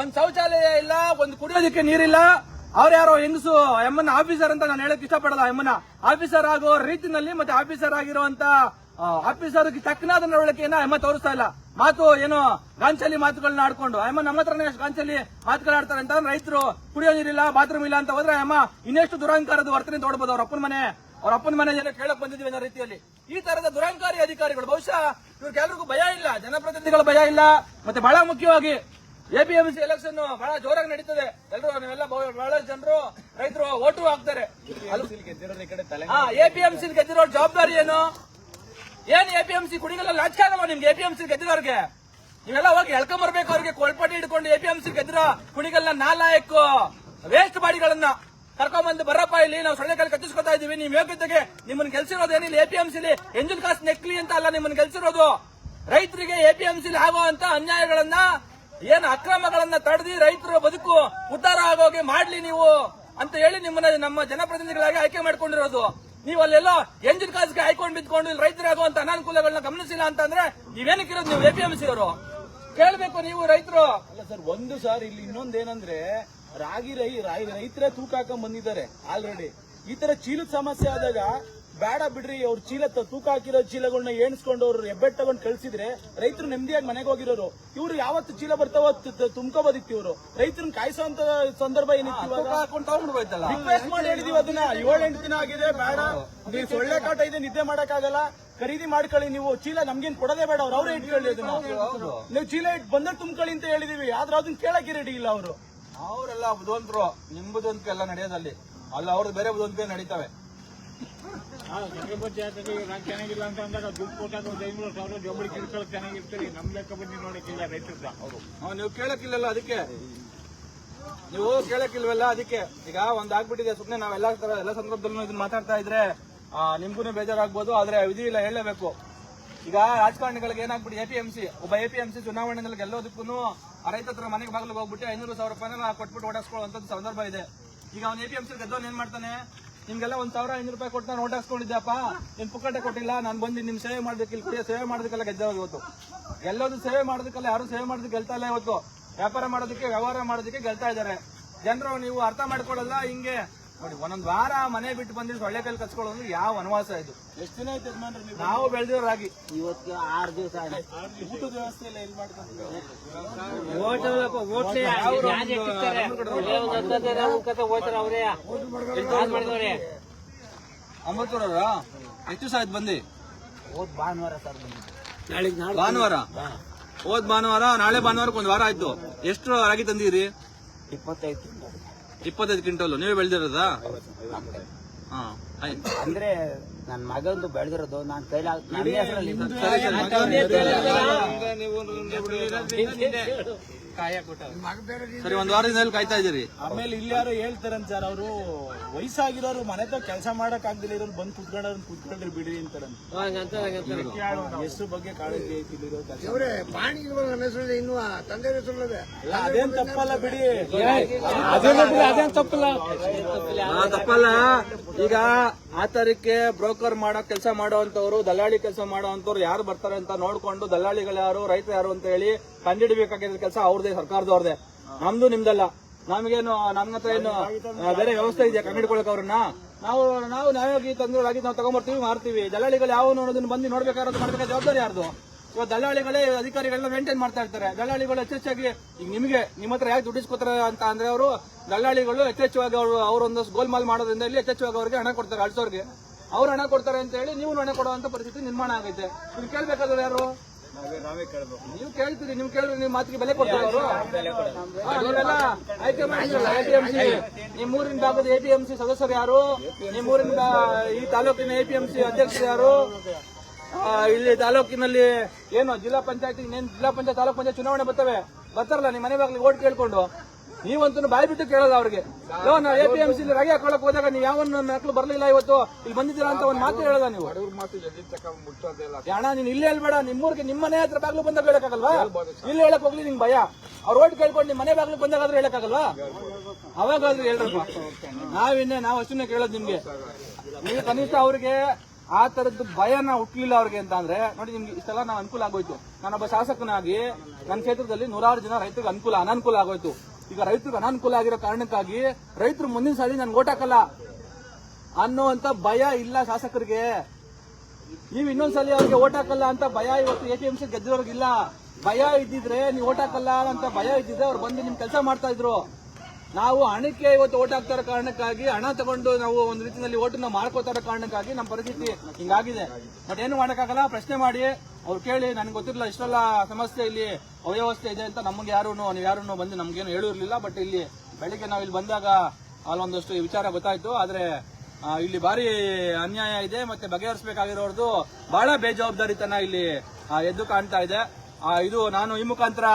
ಒಂದ್ ಶೌಚಾಲಯ ಇಲ್ಲ, ಒಂದು ಕುಡಿಯೋದಕ್ಕೆ ನೀರಿಲ್ಲ. ಅವ್ರ ಯಾರೋ ಹೆಂಗಸು, ಎಮ್ಮನ್ನ ಆಫೀಸರ್ ಅಂತ ನಾನು ಹೇಳಕ್ ಇಷ್ಟಪಡಲ್ಲ ಎಮ್ಮನ್ನ. ಆಫೀಸರ್ ಆಗೋ ರೀತಿನಲ್ಲಿ ಮತ್ತೆ ಆಫೀಸರ್ ಆಗಿರುವಂತ ಆಫೀಸರ್ ತಕ್ಕನಾದ ನಡವಳಿಕೆಯನ್ನ ಎಮ್ಮ ತೋರಿಸ್ತಾ ಇಲ್ಲ. ಮಾತು ಏನು ಗಾಂಚಲಿ ಮಾತುಗಳನ್ನ ಆಡ್ಕೊಂಡು ಅಮ್ಮ ನಮ್ಮ ಹತ್ರನೇ ಅಷ್ಟು ಗಾಂಚಲಿ ಮಾತುಗಳಾಡ್ತಾರೆ ಅಂತ ರೈತರು ಕುಡಿಯೋ ನೀರಿಲ್ಲ ಬಾತ್ರೂಮ್ ಇಲ್ಲ ಅಂತ ಹೋದ್ರೆ ಅಮ್ಮ ಇನ್ನೆಷ್ಟು ದುರಹಂಕಾರದ ವರ್ತನೆ ತೋಡ್ಬೋದು ಅವ್ರ ಅಪ್ಪನ ಮನೆ? ಅವ್ರ ಅಪ್ಪನ ಮನೆ ಜನ ಕೇಳಕ್ ಬಂದಿದ್ವಿ ಅನ್ನೋ ರೀತಿಯಲ್ಲಿ. ಈ ತರದ ದುರಹಂಕಾರಿ ಅಧಿಕಾರಿಗಳು ಬಹುಶಃ ಇವ್ರಿಗೆಲ್ರಿಗೂ ಭಯ ಇಲ್ಲ ಜನಪ್ರತಿನಿಧಿಗಳ ಭಯ ಇಲ್ಲ ಮತ್ತೆ ಬಹಳ ಮುಖ್ಯವಾಗಿ ಎಪಿಎಂಸಿ ಎಲೆಕ್ಷನ್ ಬಹಳ ಜೋರಾಗಿ ನಡೀತದೆ. ಎಲ್ಲರೂ ನೀವೆಲ್ಲ ಬಹಳ ಜನರು ರೈತರು ಓಟು ಹಾಕ್ತಾರೆ. ಎಪಿಎಂಸಿ ಗೆದ್ದಿರೋ ಜವಾಬ್ದಾರಿ ಏನು? ಏನ್ ಎ ಪಿ ಎಪಿಎಂಸಿ ಕುಡಿಗಲ್ಲ ಲಾಚ್ ನಿಮ್ಗೆ ಸಿ ಗೆದ್ದಿರೋರ್ಗೆ ನೀವೆಲ್ಲ ಹೋಗಿ ಎಳ್ಕೊಂಬರ್ಬೇಕು ಅವ್ರಿಗೆ ಕೊಳ್ಪಟ್ಟಿ ಹಿಡ್ಕೊಂಡು ಸಿ ಗೆದ್ದಿರೋ ಕುಡಿಗಲ್ಲ ನಾಲಾಯಕ್ ವೇಸ್ಟ್ ಬಾಡಿಗಳನ್ನ ಕರ್ಕೊಂಬಂದು ಬರಪ್ಪ ಇಲ್ಲಿ, ನಾವು ಸೊಳ್ಳೆ ಕಾಲ ಕಚ್ಚಿಸ್ಕೊತಾ ಇದೀವಿ. ನೀವು ಯೋಗ್ಯತೆಗೆ ನಿಮ್ಮನ್ನ ಗೆಲ್ಸಿರೋದು ಏನಿಲ್ಲ ಎ ಪಿ ಎಂ ಸಿಲಿ ಎಂಜಿನ್ ಕಾಸ್ ನೆಕ್ಲಿ ಅಂತ ಅಲ್ಲ ನಿಮ್ಮನ್ನ ಗೆಲ್ಸಿರೋದು. ರೈತರಿಗೆ ಎ ಪಿ ಎಂ ಎಪಿಎಂಸಿಲಿ ಆಗುವಂತ ಅನ್ಯಾಯಗಳನ್ನ, ಏನು ಅಕ್ರಮಗಳನ್ನ ತಡೆದಿ ರೈತರ ಬದುಕು ಉದ್ದಾರ ಆಗೋಗೆ ಮಾಡ್ಲಿ ನೀವು ಅಂತ ಹೇಳಿ ನಿಮ್ಮನ್ನ ನಮ್ಮ ಜನಪ್ರತಿನಿಧಿಗಳಾಗಿ ಆಯ್ಕೆ ಮಾಡ್ಕೊಂಡಿರೋದು. ನೀವು ಅಲ್ಲೆಲ್ಲೋ ಎಂಜಿನ್ ಕಾಸ್ಗೆ ಹಾಯ್ಕೊಂಡು ಬಿದ್ಕೊಂಡು ಇಲ್ಲಿ ರೈತರಾಗುವಂತ ಅನಾನುಕೂಲಗಳನ್ನ ಗಮನಿಸಿಲ್ಲ ಅಂತಂದ್ರೆ ನೀವೇನಕ್ಕಿರೋದು ನೀವು ಎಪಿಎಂಸಿ ಅವರು? ಕೇಳಬೇಕು ನೀವು ರೈತರು. ಅಲ್ಲ ಸರ್, ಒಂದು ಸರ್ ಇಲ್ಲಿ ಇನ್ನೊಂದೇನಂದ್ರೆ ರಾಗಿ ರೈ ರೈತರೇ ತೂಕ ಹಾಕೊಂಡ್ ಬಂದಿದ್ದಾರೆ ಆಲ್ರೆಡಿ ಈ ತರ ಚೀಲದ ಸಮಸ್ಯೆ ಆದಾಗ ಬೇಡ ಬಿಡ್ರಿ ಅವ್ರ ಚೀಲ ತೂಕ ಹಾಕಿರೋ ಚೀಲಗಳನ್ನ ಎಣಿಸ್ಕೊಂಡು ಅವ್ರು ಹೆಬ್ಬೆಟ್ ತಗೊಂಡ್ ಕಳ್ಸಿದ್ರೆ ರೈತರು ನೆಮ್ಮದಿಯಾಗಿ ಮನೆಗೆ ಹೋಗಿರೋರು. ಇವ್ರು ಯಾವತ್ತು ಚೀಲ ಬರ್ತಾವ ತುಂಬ್ಕೋಬೋದಿತ್ತು ಇವರು. ರೈತರನ್ನ ಕಾಯಿಸೋಂತ ಸಂದರ್ಭ ಏನಿತ್ತು ರಿಕ್ವೆಸ್ಟ್ ಮಾಡಿ ಹೇಳಿದೀವಿ ಅದನ್ನ. ಏಳೆಂಟು ದಿನ ಆಗಿದೆ ಬೇಡ. ನೀವು ಸೊಳ್ಳೆ ಕಾಟ ಇದೆ ನಿದ್ದೆ ಮಾಡಕ್ಕಾಗಲ್ಲ. ಖರೀದಿ ಮಾಡ್ಕೊಳ್ಳಿ ನೀವು. ಚೀಲ ನಮ್ಗೇನ್ ಕೊಡೋದೇ ಬೇಡ ಅವ್ರು. ಅವರೇ ಇಟ್ಕೊಳ್ಳಿ ಅದನ್ನ. ನೀವು ಚೀಲ ಇಟ್ಟು ಬಂದಾಗ ತುಂಬ್ಕೊಳ್ಳಿ ಅಂತ ಹೇಳಿದೀವಿ. ಆದ್ರೆ ಅದನ್ನ ಕೇಳಕ್ಕೆ ರೆಡಿ ಇಲ್ಲ ಅವರು. ಅವರೆಲ್ಲ ಬುಧವಂತರು ನಿಮ್ ಬುದ್ಧಿವಂತಿಕೆ ಎಲ್ಲ ನಡೆಯೋದಲ್ಲಿ. ಅಲ್ಲ ಅವ್ರದ್ದು ಬೇರೆ ಬುಧವಂತ ನಡೀತವೆ. ಚೆನ್ನಾಗಿಲ್ಲ ಅಂತ ಅಂದಾಗ ದುಡ್ಡು ಕೊಟ್ಟಾಗ ಒಂದು ಐನೂರು ಸಾವಿರ ಜೊಬ್ಬಳಿ ಕಿರ್ಕೊಳ್ಳೋಕೆ ಚೆನ್ನಾಗಿರ್ತಾರೆ ನಮ್ ಲೆಕ್ಕ ಅವರು ಹಾ, ನೀವು ಕೇಳಕ್ಕಿಲ್ಲಲ್ಲ ಅದಕ್ಕೆ? ನೀವು ಕೇಳಕ್ಕಿಲ್ವಲ್ಲ ಅದಕ್ಕೆ? ಈಗ ಒಂದ್ ಆಗ್ಬಿಟ್ಟಿದೆ ಸುಮ್ನೆ ನಾವೆಲ್ಲ ತರ ಎಲ್ಲ ಸಂದರ್ಭದಲ್ಲೂ ಇದನ್ನ ಮಾತಾಡ್ತಾ ಇದ್ರೆ ನಿಮ್ಗೂ ಬೇಜಾರಾಗ್ಬೋದು ಆದ್ರೆ ವಿಧಿ ಇಲ್ಲ ಹೇಳಲೇಬೇಕು. ಈಗ ರಾಜಕಾರಣಿಗಳಿಗೆ ಏನಾಗ್ಬಿಟ್ಟು ಸಿ ಒಬ್ಬ ಎ ಪಿ ಚುನಾವಣೆಯಲ್ಲಿ ಗೆಲ್ಲೋದಕ್ಕೂ ಆ ರೈತ ಹತ್ರ ಮನೆಗೆ ಬಾಗಿಲಿಗೆ ಹೋಗ್ಬಿಟ್ಟು ಐನೂರು ಸಾವಿರ ರೂಪಾಯಿನ ಕೊಟ್ಬಿಟ್ಟು ಓಡಿಸ್ಕೊಳ್ಳುವಂತ ಸಂದರ್ಭ ಇದೆ. ಈಗ ಅವ್ನು ಎಪಿಎಂಸಿ ಗೆದ್ದವನ್ ಏನ್ ಮಾಡ್ತಾನೆ? ನಿಮ್ಗೆಲ್ಲ ಒಂದ್ ಸಾವಿರ ಐನೂರು ರೂಪಾಯಿ ಕೊಟ್ಟು ನಾನು ಹಾಕ್ಸ್ಕೊಂಡಿದ್ದಪ್ಪ. ನಿನ್ ಪುಕ್ಕಟ್ಟೆ ಕೊಟ್ಟಿಲ್ಲ, ನಾನು ಬಂದು ನಿಮ್ ಸೇವೆ ಮಾಡೋದಕ್ಕೆ ಇಲ್ಲಿ ಕುಡಿಯೋ ಸೇವೆ ಮಾಡೋದಕ್ಕೆಲ್ಲ ಗೆದ್ದ ಇವತ್ತು ಎಲ್ಲೋದು ಸೇವೆ ಮಾಡೋದಕ್ಕೆಲ್ಲ, ಯಾರು ಸೇವೆ ಮಾಡೋದಕ್ಕೆ ಗೆಲ್ತಾ ಇಲ್ಲ ಇವತ್ತು. ವ್ಯಾಪಾರ ಮಾಡೋದಕ್ಕೆ, ವ್ಯವಹಾರ ಮಾಡೋದಕ್ಕೆ ಗೆಲ್ತಾ ಇದ್ದಾರೆ. ಜನರು ನೀವು ಅರ್ಥ ಮಾಡ್ಕೊಳ್ಳಲ್ಲ ಹಿಂಗೆ ನೋಡಿ ಒಂದೊಂದು ವಾರ ಮನೆ ಬಿಟ್ಟು ಬಂದ್ರೆ ಸೊಳ್ಳೆ ಕಲ್ ಕಚ್ಕೊಳ್ಳೋದು ಯಾವ ವನವಾಸ ಇದು. ಎಷ್ಟು ದಿನ ಆಯ್ತು ಯಜಮಾನ್ರೆ ನೀವು? ನಾವು ಬೆಳೆದಿರೋ ರಾಗಿ. ಇವತ್ತು ಆರು ದಿವಸ ಊಟದ ವ್ಯವಸ್ಥೆ ಎಲ್ಲ ಎಷ್ಟು ದಿವಸ ಆಯ್ತು ಬಂದು? ಹೋದ್ ಭಾನುವಾರ ಸರ್ ಬಂದಿದ್ದು. ಭಾನುವಾರ? ಹೋದ್ ಭಾನುವಾರ ನಾಳೆ ಭಾನುವಾರಕ್ಕೆ ಒಂದ್ ವಾರ ಆಯ್ತು. ಎಷ್ಟು ರಾಗಿ ತಂದಿರಿ ಇಪ್ಪತ್ತೈದು ಇಪ್ಪತ್ತೈದು ಕ್ವಿಂಟಲ್ ನೀವೇ ಬೆಳೆದಿರೋದಾ? ಹಾ ಅಂದ್ರೆ ನನ್ನ ಮಗಂದು ಬೆಳೆದಿರೋದು ನಾನು ಕೈಲಾಗ ನನ್ನ ಹೆಸರಲ್ಲಿ ಸರಿ ಒಂದ್ ವಾರದಿಂದ ಕಾಯ್ತಾ ಇದೀರಿ ಆಮೇಲೆ ಇಲ್ಲಿ ಯಾರು ಹೇಳ್ತಾರಂತ ಸರ್ ಅವರು ವಯಸ್ಸಾಗಿರೋರು ಮನೆ ಕೆಲಸ ಮಾಡಕ್ ಆಗ್ದಿಲ್ಲ ಇರೋರು ಬಂದು ಕುತ್ಕೊಂಡ್ರು ಕುತ್ಕೊಂಡ್ರಿ ಬಿಡ್ರಿ ಅಂತಾರಂತ. ಎಷ್ಟು ಬಗ್ಗೆ ಕಾಳಜಿ ಐತಿ. ಅಲ್ಲ, ಅದೇನ್ ತಪ್ಪಲ್ಲ ಬಿಡಿ. ಅದೇನ್ ತಪ್ಪಲ್ಲ ತಪ್ಪಲ್ಲ? ಈಗ ಆ ತಾರೀಕೆ ಬ್ರೋಕರ್ ಮಾಡೋ ಕೆಲಸ ಮಾಡೋವಂಥವ್ರು ದಲ್ಲಾಳಿ ಕೆಲಸ ಮಾಡೋವಂಥವ್ರು ಯಾರು ಬರ್ತಾರೆ ಅಂತ ನೋಡ್ಕೊಂಡು ದಲ್ಲಾಳಿಗಳು ಯಾರು ರೈತರು ಯಾರು ಅಂತ ಹೇಳಿ ಕಂಡುಹಿಡಿಬೇಕಾಗಿರೋ ಕೆಲಸ ಅವ್ರದೇ ಸರ್ಕಾರದವ್ರದೇ ನಮ್ದು ನಿಮ್ದಲ್ಲ. ನಮಗೇನು ನಮ್ಗತ್ರ ಹತ್ರ ಏನು ಬೇರೆ ವ್ಯವಸ್ಥೆ ಇದೆಯಾ ಕಂಡುಹಿಡ್ಕೊಳಕ್ ಅವ್ರನ್ನ? ನಾವು ನಾವು ನ್ಯಾಯವಾಗಿ ತಂದ್ರಾಗಿ ನಾವು ತಗೊಂಡ್ಬರ್ತೀವಿ ಮಾರ್ತೀವಿ. ದಲ್ಲಾಳಿಗಳು ಯಾವ ಅನ್ನೋದನ್ನ ಬಂದು ನೋಡ್ಬೇಕಾದ್ರೆ ಮಾಡ್ಬೇಕಾದ ಜವಾಬ್ದಾರಿ ಯಾರ್ದು? ಇವಾಗ ದಲ್ಲಾಳಿಗಳೇ ಅಧಿಕಾರಿಗಳನ್ನ ಮೇಂಟೈನ್ ಮಾಡ್ತಾ ಇರ್ತಾರೆ. ದಲ್ಲಾಳಿಗಳು ಹೆಚ್ಚೆಚ್ಚಾಗಿ ಈಗ ನಿಮಗೆ, ನಿಮ್ಮ ಹತ್ರ ಯಾಕೆ ದುಡ್ಡಿಸ್ಕೊತಾರೆ ಅಂತ ಅಂದ್ರೆ ಅವರು ದಲ್ಲಾಳಿಗಳು ಹೆಚ್ಚೆಚ್ಚುವಾಗಿ ಅವರು, ಅವರೊಂದು ಗೋಲ್ಮಾಲ್ ಮಾಡೋದ್ರಿಂದ ಇಲ್ಲಿ ಹೆಚ್ಚೆಚ್ಚುವಾಗಿ ಅವ್ರಿಗೆ ಹಣ ಕೊಡ್ತಾರೆ, ಅಳ್ಸೋರ್ಗೆ. ಅವ್ರು ಹಣ ಕೊಡ್ತಾರೆ ಅಂತ ಹೇಳಿ ನೀವು ಹಣ ಕೊಡುವಂತ ಪರಿಸ್ಥಿತಿ ನಿರ್ಮಾಣ ಆಗೈತೆ. ನೀವು ಕೇಳ್ಬೇಕಾದ್ರೆ ಯಾರು? ನೀವು ಕೇಳ್ತೀರಿ ನೀವು ಕೇಳಿದ್ರೆ ನೀವು ಮಾತಿಗೆ ಬೆಲೆ ಕೊಡ್ತಾರೆ ಅವರು. ಹಾ, ನೀವೆಲ್ಲ ಆಯ್ಕೆ ಮಾಡಿದ್ರಲ್ಲ ಎಪಿಎಂಸಿ ನಿಮ್ಮೂರಿನ ಭಾಗದ ಎಪಿಎಂಸಿ ಸದಸ್ಯರು ಯಾರು? ನಿಮ್ಮೂರಿನ ಈ ತಾಲೂಕಿನ ಎಪಿಎಂಸಿ ಅಧ್ಯಕ್ಷರು ಯಾರು? ಆ, ಇಲ್ಲಿ ತಾಲೂಕಿನಲ್ಲಿ ಏನು ಜಿಲ್ಲಾ ಪಂಚಾಯತ್ ಜಿಲ್ಲಾ ಪಂಚಾಯತ್ ತಾಲೂಕ್ ಪಂಚಾಯತ್ ಚುನಾವಣೆ ಬರ್ತವೆ? ಬರ್ತಾರಲ್ಲ ನಿಮ್ ಮನೆ ಬಾಗ್ಲಿಗೆ ಓಟ್ ಕೇಳ್ಕೊಂಡು. ನೀವಂತೂ ಬಾಯಿ ಬಿಟ್ಟು ಕೇಳೋದು ಅವ್ರಿಗೆ. ನಾವು ಎ ಪಿ ಎಂ ಸಿ ರಾಗಿ ಹಾಕೊಳಕ್ ಹೋದಾಗ ನೀವು ಯಾವ ಮಕ್ಕಳು ಬರ್ಲಿಲ್ಲ ಇವತ್ತು. ಇಲ್ಲಿ ಬಂದಿದ್ದೀರಾ ಅಂತ ಒಂದು ಮಾತು ಹೇಳದ ನೀವು. ಅಣ್ಣ ನೀನ್ ಇಲ್ಲೇ ಹೇಳ್ಬೇಡ. ನಿಮ್ಮೂರಿಗೆ ನಿಮ್ಮ ಮನೆ ಹತ್ರ ಬಾಗ್ಲು ಬಂದಾಗ ಹೇಳಕ್ಕಾಗಲ್ವಾ? ಇಲ್ಲಿ ಹೇಳಕ್ ಹೋಗ್ಲಿ ನಿಂಗ್ ಭಯ. ಅವ್ರ ಓಟ್ ಕೇಳ್ಕೊಂಡು ನಿಮ್ ಮನೆ ಬಾಗ್ಲು ಬಂದಾಗಾದ್ರೂ ಹೇಳಕ್ಕಾಗಲ್ವಾ? ಅವಾಗಾದ್ರೂ ಹೇಳ್ರಪ್ಪ. ನಾವಿನ್ನೇ ನಾವು ಅಷ್ಟನ್ನೇ ಕೇಳೋದು ನಿಮ್ಗೆ. ನೀವು ಕನಿಷ್ಠ ಅವ್ರಿಗೆ ಆ ತರದ್ದು ಭಯನ ಹುಟ್ಟಲಿಲ್ಲ ಅವ್ರಿಗೆ ಅಂತ ಅಂದ್ರೆ ನೋಡಿ ನಿಮ್ಗೆ ಇಷ್ಟೆಲ್ಲ ನಾವು ಅನುಕೂಲ ಆಗೋಯ್ತು. ನಾನೊಬ್ಬ ಶಾಸಕನಾಗಿ ನನ್ನ ಕ್ಷೇತ್ರದಲ್ಲಿ ನೂರಾರು ಜನ ರೈತರಿಗೆ ಅನುಕೂಲ ಅನಾನುಕೂಲ ಆಗೋಯ್ತು. ಈಗ ರೈತರಿಗೆ ಅನಾನುಕೂಲ ಆಗಿರೋ ಕಾರಣಕ್ಕಾಗಿ ರೈತರು ಮುಂದಿನ ಸಾರಿ ನನ್ಗೆ ಓಟ್ ಹಾಕಲ್ಲ ಅನ್ನೋಂತ ಭಯ ಇಲ್ಲ ಶಾಸಕರಿಗೆ. ನೀವು ಇನ್ನೊಂದ್ಸಲಿ ಅವ್ರಿಗೆ ಓಟ್ ಹಾಕಲ್ಲ ಅಂತ ಭಯ ಇವತ್ತು ಎ ಟಿ ಎಂ ಸಿ ಗೆದ್ದಿರೋರ್ಗಿಲ್ಲ ಭಯ ಇದ್ದಿದ್ರೆ ನೀವು ಓಟ್ ಹಾಕಲ್ಲ ಅಂತ ಭಯ ಇದ್ದಿದ್ರೆ ಅವ್ರು ಬಂದು ನಿಮ್ ಕೆಲಸ ಮಾಡ್ತಾ ಇದ್ರು. ನಾವು ಹಣಕ್ಕೆ ಇವತ್ತು ಓಟ್ ಹಾಕ್ತಾರ ಕಾರಣಕ್ಕಾಗಿ ಹಣ ತಗೊಂಡು ನಾವು ಒಂದು ರೀತಿಯಲ್ಲಿ ಓಟನ್ನ ಮಾಡ್ಕೋತಾ ಇರೋ ಕಾರಣಕ್ಕಾಗಿ ನಮ್ಮ ಪರಿಸ್ಥಿತಿ ಹಿಂಗಾಗಿದೆ. ಬಟ್ ಏನು ಮಾಡಕ್ಕಾಗಲ್ಲ? ಪ್ರಶ್ನೆ ಮಾಡಿ. ಅವ್ರು ಕೇಳಿ, ನನಗೆ ಗೊತ್ತಿರಲಿಲ್ಲ, ಇಷ್ಟೆಲ್ಲ ಸಮಸ್ಯೆ ಇಲ್ಲಿ ಅವ್ಯವಸ್ಥೆ ಇದೆ ಅಂತ ನಮ್ಗೆ ಯಾರು ನೀವು ಯಾರು ಬಂದು ನಮ್ಗೇನು ಹೇಳಿರ್ಲಿಲ್ಲ. ಬಟ್ ಇಲ್ಲಿ ಬೆಳಿಗ್ಗೆ ನಾವು ಇಲ್ಲಿ ಬಂದಾಗ ಅಲ್ಲೊಂದಷ್ಟು ವಿಚಾರ ಗೊತ್ತಾಯ್ತು. ಆದ್ರೆ ಇಲ್ಲಿ ಭಾರಿ ಅನ್ಯಾಯ ಇದೆ. ಮತ್ತೆ ಬಗೆಹರಿಸಬೇಕಾಗಿರೋರ್ದು ಬಹಳ ಬೇಜವಾಬ್ದಾರಿತನ ಇಲ್ಲಿ ಎದ್ದು ಕಾಣ್ತಾ ಇದೆ. ಇದು ನಾನು ಈ ಮುಖಾಂತರ